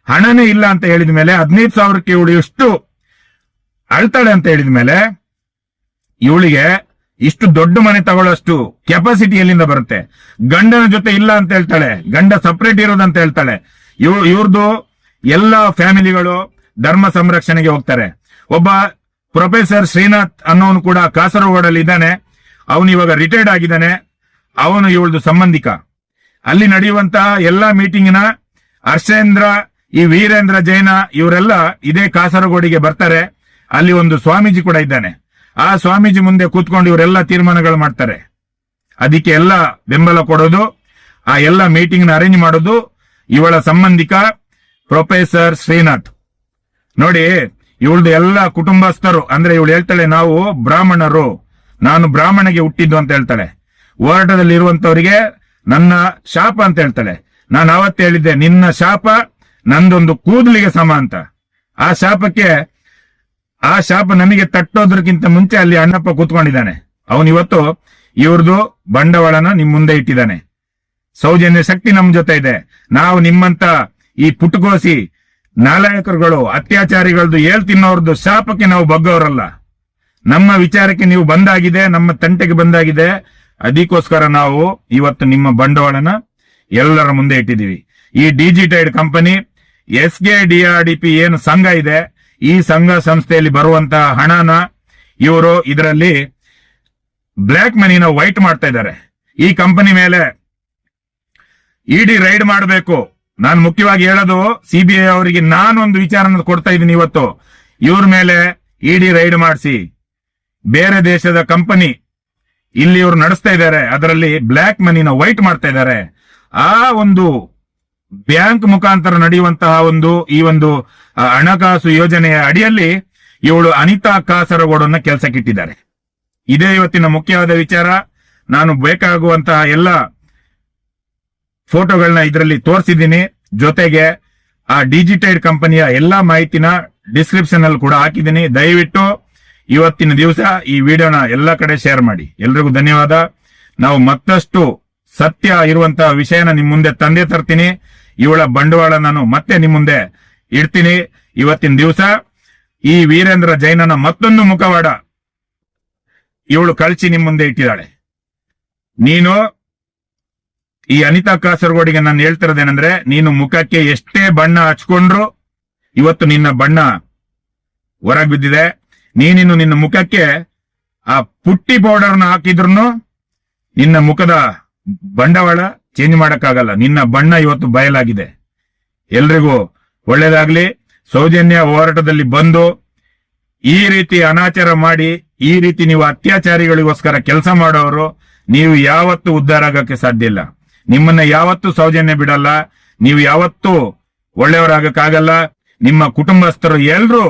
ಹಣನೇ ಇಲ್ಲ ಅಂತ ಹೇಳಿದ ಮೇಲೆ ಹದಿನೈದು ಸಾವಿರಕ್ಕೆ ಇವಳು ಎಷ್ಟು ಅಳ್ತಾಳೆ ಅಂತ ಹೇಳಿದ ಮೇಲೆ ಇವಳಿಗೆ ಇಷ್ಟು ದೊಡ್ಡ ಮನೆ ತಗೊಳ್ಳೋಷ್ಟು ಕೆಪಾಸಿಟಿ ಎಲ್ಲಿಂದ ಬರುತ್ತೆ? ಗಂಡನ ಜೊತೆ ಇಲ್ಲ ಅಂತ ಹೇಳ್ತಾಳೆ. ಗಂಡ ಸಪರೇಟ್ ಇರೋದಂತ ಹೇಳ್ತಾಳೆ. ಇವ್ ಇವ್ರದ್ದು ಎಲ್ಲ ಫ್ಯಾಮಿಲಿಗಳು ಧರ್ಮ ಸಂರಕ್ಷಣೆಗೆ ಹೋಗ್ತಾರೆ. ಒಬ್ಬ ಪ್ರೊಫೆಸರ್ ಶ್ರೀನಾಥ್ ಅನ್ನೋನು ಕೂಡ ಕಾಸರಗೋಡಲ್ಲಿ ಇದ್ದಾನೆ. ಅವನು ಇವಾಗ ರಿಟೈರ್ಡ್ ಆಗಿದ್ದಾನೆ. ಅವನು ಇವಳದು ಸಂಬಂಧಿಕ. ಅಲ್ಲಿ ನಡೆಯುವಂತಹ ಎಲ್ಲಾ ಮೀಟಿಂಗಿನ ಹರ್ಷೇಂದ್ರ, ಈ ವೀರೇಂದ್ರ ಜೈನ ಇವರೆಲ್ಲ ಇದೇ ಕಾಸರಗೋಡಿಗೆ ಬರ್ತಾರೆ. ಅಲ್ಲಿ ಒಂದು ಸ್ವಾಮೀಜಿ ಕೂಡ ಇದ್ದಾನೆ. ಆ ಸ್ವಾಮೀಜಿ ಮುಂದೆ ಕೂತ್ಕೊಂಡು ಇವರೆಲ್ಲ ತೀರ್ಮಾನಗಳು ಮಾಡ್ತಾರೆ. ಅದಕ್ಕೆ ಎಲ್ಲ ಬೆಂಬಲ ಕೊಡೋದು, ಆ ಎಲ್ಲ ಮೀಟಿಂಗ್ನ ಅರೇಂಜ್ ಮಾಡೋದು ಇವಳ ಸಂಬಂಧಿಕ ಪ್ರೊಫೆಸರ್ ಶ್ರೀನಾಥ್. ನೋಡಿ, ಇವಳದು ಎಲ್ಲ ಕುಟುಂಬಸ್ಥರು, ಅಂದ್ರೆ ಇವಳು ಹೇಳ್ತಾಳೆ, ನಾವು ಬ್ರಾಹ್ಮಣರು, ನಾನು ಬ್ರಾಹ್ಮಣಿಗೆ ಹುಟ್ಟಿದ್ದು ಅಂತ ಹೇಳ್ತಾಳೆ. ಹೋರಾಟದಲ್ಲಿ ಇರುವಂತವರಿಗೆ ನನ್ನ ಶಾಪ ಅಂತ ಹೇಳ್ತಾಳೆ. ನಾನು ಅವತ್ತು ಹೇಳಿದ್ದೆ, ನಿನ್ನ ಶಾಪ ನಂದೊಂದು ಕೂದಲಿಗೆ ಸಮ ಅಂತ. ಆ ಶಾಪಕ್ಕೆ, ಆ ಶಾಪ ನಮಗೆ ತಟ್ಟೋದ್ರಕ್ಕಿಂತ ಮುಂಚೆ ಅಲ್ಲಿ ಅಣ್ಣಪ್ಪ ಕೂತ್ಕೊಂಡಿದ್ದಾನೆ. ಅವನು ಇವತ್ತು ಇವ್ರದು ಬಂಡವಾಳನ ನಿಮ್ ಮುಂದೆ ಇಟ್ಟಿದ್ದಾನೆ. ಸೌಜನ್ಯ ಶಕ್ತಿ ನಮ್ ಜೊತೆ ಇದೆ. ನಾವು ನಿಮ್ಮಂತ ಈ ಪುಟ್ಕೋಸಿ ನಾಲಾಯಕರುಗಳು ಅತ್ಯಾಚಾರಿಗಳದ್ದು ಏಳ್ ತಿನ್ನೋರ್ದು ಶಾಪಕ್ಕೆ ನಾವು ಬಗ್ಗವರಲ್ಲ. ನಮ್ಮ ವಿಚಾರಕ್ಕೆ ನೀವು ಬಂದಾಗಿದೆ, ನಮ್ಮ ತಂಟೆಗೆ ಬಂದಾಗಿದೆ. ಅದಕ್ಕೋಸ್ಕರ ನಾವು ಇವತ್ತು ನಿಮ್ಮ ಬಂಡವಾಳನ ಎಲ್ಲರ ಮುಂದೆ ಇಟ್ಟಿದ್ದೀವಿ. ಈ ಡಿಜಿಟೈಡ್ ಕಂಪನಿ, ಎಸ್ ಕೆ ಡಿಆರ್ಡಿಪಿ ಏನು ಸಂಘ ಇದೆ, ಈ ಸಂಘ ಸಂಸ್ಥೆಯಲ್ಲಿ ಬರುವಂತಹ ಹಣನ ಇವರು ಇದರಲ್ಲಿ ಬ್ಲ್ಯಾಕ್ ಮನಿನ ವೈಟ್ ಮಾಡ್ತಾ ಇದ್ದಾರೆ. ಈ ಕಂಪನಿ ಮೇಲೆ ಇಡಿ ರೈಡ್ ಮಾಡಬೇಕು. ನಾನು ಮುಖ್ಯವಾಗಿ ಹೇಳೋದು ಸಿಬಿಐ ಅವರಿಗೆ ನಾನೊಂದು ವಿಚಾರನ ಕೊಡ್ತಾ ಇದ್ದೀನಿ ಇವತ್ತು. ಇವ್ರ ಮೇಲೆ ಇಡಿ ರೈಡ್ ಮಾಡಿಸಿ. ಬೇರೆ ದೇಶದ ಕಂಪನಿ ಇಲ್ಲಿ ಇವರು ನಡೆಸ್ತಾ ಇದ್ದಾರೆ. ಅದರಲ್ಲಿ ಬ್ಲ್ಯಾಕ್ ಮನಿನ ವೈಟ್ ಮಾಡ್ತಾ ಇದ್ದಾರೆ. ಆ ಒಂದು ಬ್ಯಾಂಕ್ ಮುಖಾಂತರ ನಡೆಯುವಂತಹ ಒಂದು, ಈ ಒಂದು ಹಣಕಾಸು ಯೋಜನೆಯ ಅಡಿಯಲ್ಲಿ ಇವಳು ಅನಿತಾ ಕಾಸರಗೋಡನ್ನ ಕೆಲಸಕ್ಕಿಟ್ಟಿದ್ದಾರೆ ಇದೇ ಇವತ್ತಿನ ಮುಖ್ಯವಾದ ವಿಚಾರ. ನಾನು ಬೇಕಾಗುವಂತಹ ಎಲ್ಲ ಫೋಟೋಗಳನ್ನ ಇದರಲ್ಲಿ ತೋರಿಸಿದ್ದೀನಿ. ಜೊತೆಗೆ ಆ ಡಿಜಿಟೈಡ್ ಕಂಪನಿಯ ಎಲ್ಲಾ ಮಾಹಿತಿನ ಡಿಸ್ಕ್ರಿಪ್ಷನ್ ಅಲ್ಲಿ ಕೂಡ ಹಾಕಿದ್ದೀನಿ. ದಯವಿಟ್ಟು ಇವತ್ತಿನ ದಿವಸ ಈ ವಿಡಿಯೋನ ಎಲ್ಲ ಕಡೆ ಶೇರ್ ಮಾಡಿ. ಎಲ್ರಿಗೂ ಧನ್ಯವಾದ. ನಾವು ಮತ್ತಷ್ಟು ಸತ್ಯ ಇರುವಂತಹ ವಿಷಯನ ನಿಮ್ ಮುಂದೆ ತಂದೆ ತರ್ತೀನಿ. ಇವಳ ಬಂಡವಾಳ ನಾನು ಮತ್ತೆ ನಿಮ್ ಮುಂದೆ ಇಡ್ತೀನಿ. ಇವತ್ತಿನ ದಿವಸ ಈ ವೀರೇಂದ್ರ ಜೈನನ ಮತ್ತೊಂದು ಮುಖವಾಡ ಇವಳು ಕಳ್ಚಿ ನಿಮ್ ಮುಂದೆ ಇಟ್ಟಿದ್ದಾಳೆ. ನೀನು ಈ ಅನಿತಾ ಕಾಸರಗೋಡಿಗೆ ನಾನು ಹೇಳ್ತಿರೋದೇನಂದ್ರೆ, ನೀನು ಮುಖಕ್ಕೆ ಎಷ್ಟೇ ಬಣ್ಣ ಹಚ್ಕೊಂಡ್ರು ಇವತ್ತು ನಿನ್ನ ಬಣ್ಣ ಹೊರಗೆ ಬಿದ್ದಿದೆ. ನೀನಿನ್ನು ನಿನ್ನ ಮುಖಕ್ಕೆ ಆ ಪುಟ್ಟಿ ಪೌಡರ್ನ ಹಾಕಿದ್ರು ನಿನ್ನ ಮುಖದ ಬಂಡವಾಳ ಚೇಂಜ್ ಮಾಡಕ್ಕಾಗಲ್ಲ. ನಿನ್ನ ಬಣ್ಣ ಇವತ್ತು ಬಯಲಾಗಿದೆ. ಎಲ್ರಿಗೂ ಒಳ್ಳೇದಾಗ್ಲಿ. ಸೌಜನ್ಯ ಹೋರಾಟದಲ್ಲಿ ಬಂದು ಈ ರೀತಿ ಅನಾಚಾರ ಮಾಡಿ, ಈ ರೀತಿ ನೀವು ಅತ್ಯಾಚಾರಿಗಳಿಗೋಸ್ಕರ ಕೆಲಸ ಮಾಡೋರು, ನೀವು ಯಾವತ್ತು ಉದ್ಧಾರ ಆಗಕ್ಕೆ ಸಾಧ್ಯ ಇಲ್ಲ. ನಿಮ್ಮನ್ನ ಯಾವತ್ತೂ ಸೌಜನ್ಯ ಬಿಡಲ್ಲ. ನೀವು ಯಾವತ್ತೂ ಒಳ್ಳೆಯವರಾಗಕ್ಕಾಗಲ್ಲ. ನಿಮ್ಮ ಕುಟುಂಬಸ್ಥರು ಎಲ್ರು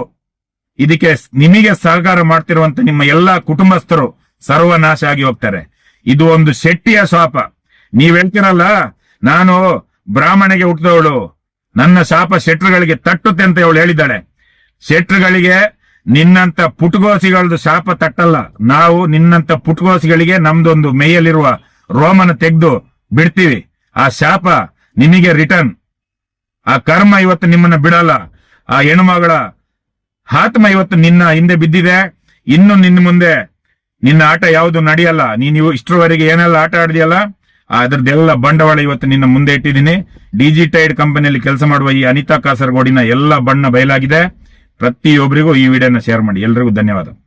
ಇದಕ್ಕೆ ನಿಮಗೆ ಸಹಕಾರ ಮಾಡ್ತಿರುವಂತ ನಿಮ್ಮ ಎಲ್ಲಾ ಕುಟುಂಬಸ್ಥರು ಸರ್ವನಾಶ ಆಗಿ ಹೋಗ್ತಾರೆ. ಇದು ಒಂದು ಶೆಟ್ಟಿಯ ಶಾಪ. ನೀವ್ ಹೇಳ್ತಿರಲ್ಲ, ನಾನು ಬ್ರಾಹ್ಮಣಿಗೆ ಹುಟ್ಟಿದವಳು. ನನ್ನ ಶಾಪ ಶೆಟ್ರುಗಳಿಗೆ ತಟ್ಟುತ್ತೆ ಅಂತ ಇವಳು ಹೇಳಿದ್ದಾಳೆ. ಶೆಟ್ರುಗಳಿಗೆ ನಿನ್ನಂತ ಪುಟ್ಗೋಸಿಗಳದ್ದು ಶಾಪ ತಟ್ಟಲ್ಲ. ನಾವು ನಿನ್ನಂತ ಪುಟ್ಗೋಸಿಗಳಿಗೆ ನಮ್ದೊಂದು ಮೇಯಲ್ಲಿರುವ ರೋಮನ ತೆಗೆದು ಬಿಡ್ತೀವಿ. ಆ ಶಾಪ ನಿಮಗೆ ರಿಟರ್ನ್. ಆ ಕರ್ಮ ಇವತ್ತು ನಿಮ್ಮನ್ನ ಬಿಡಲ್ಲ. ಆ ಹೆಣ್ಣುಮಗಳ ಆತ್ಮ ಇವತ್ತು ನಿನ್ನ ಹಿಂದೆ ಬಿದ್ದಿದೆ. ಇನ್ನು ನಿನ್ನ ಮುಂದೆ ನಿನ್ನ ಆಟ ಯಾವುದು ನಡೆಯಲ್ಲ. ನೀನು ಇಷ್ಟರವರೆಗೆ ಏನೆಲ್ಲ ಆಟ ಆಡಿದೆಯಲ್ಲ? ಅದರದ್ದೆಲ್ಲ ಬಂಡವಾಳ ಇವತ್ತು ನಿನ್ನ ಮುಂದೆ ಇಟ್ಟಿದ್ದೀನಿ. ಡಿಜಿಟೈಡ್ ಕಂಪನಿಯಲ್ಲಿ ಕೆಲಸ ಮಾಡುವ ಈ ಅನಿತಾ ಕಾಸರಗೋಡಿನ ಎಲ್ಲ ಬಣ್ಣ ಬಯಲಾಗಿದೆ. ಪ್ರತಿಯೊಬ್ಬರಿಗೂ ಈ ವಿಡಿಯೋನ ಶೇರ್ ಮಾಡಿ. ಎಲ್ರಿಗೂ ಧನ್ಯವಾದ.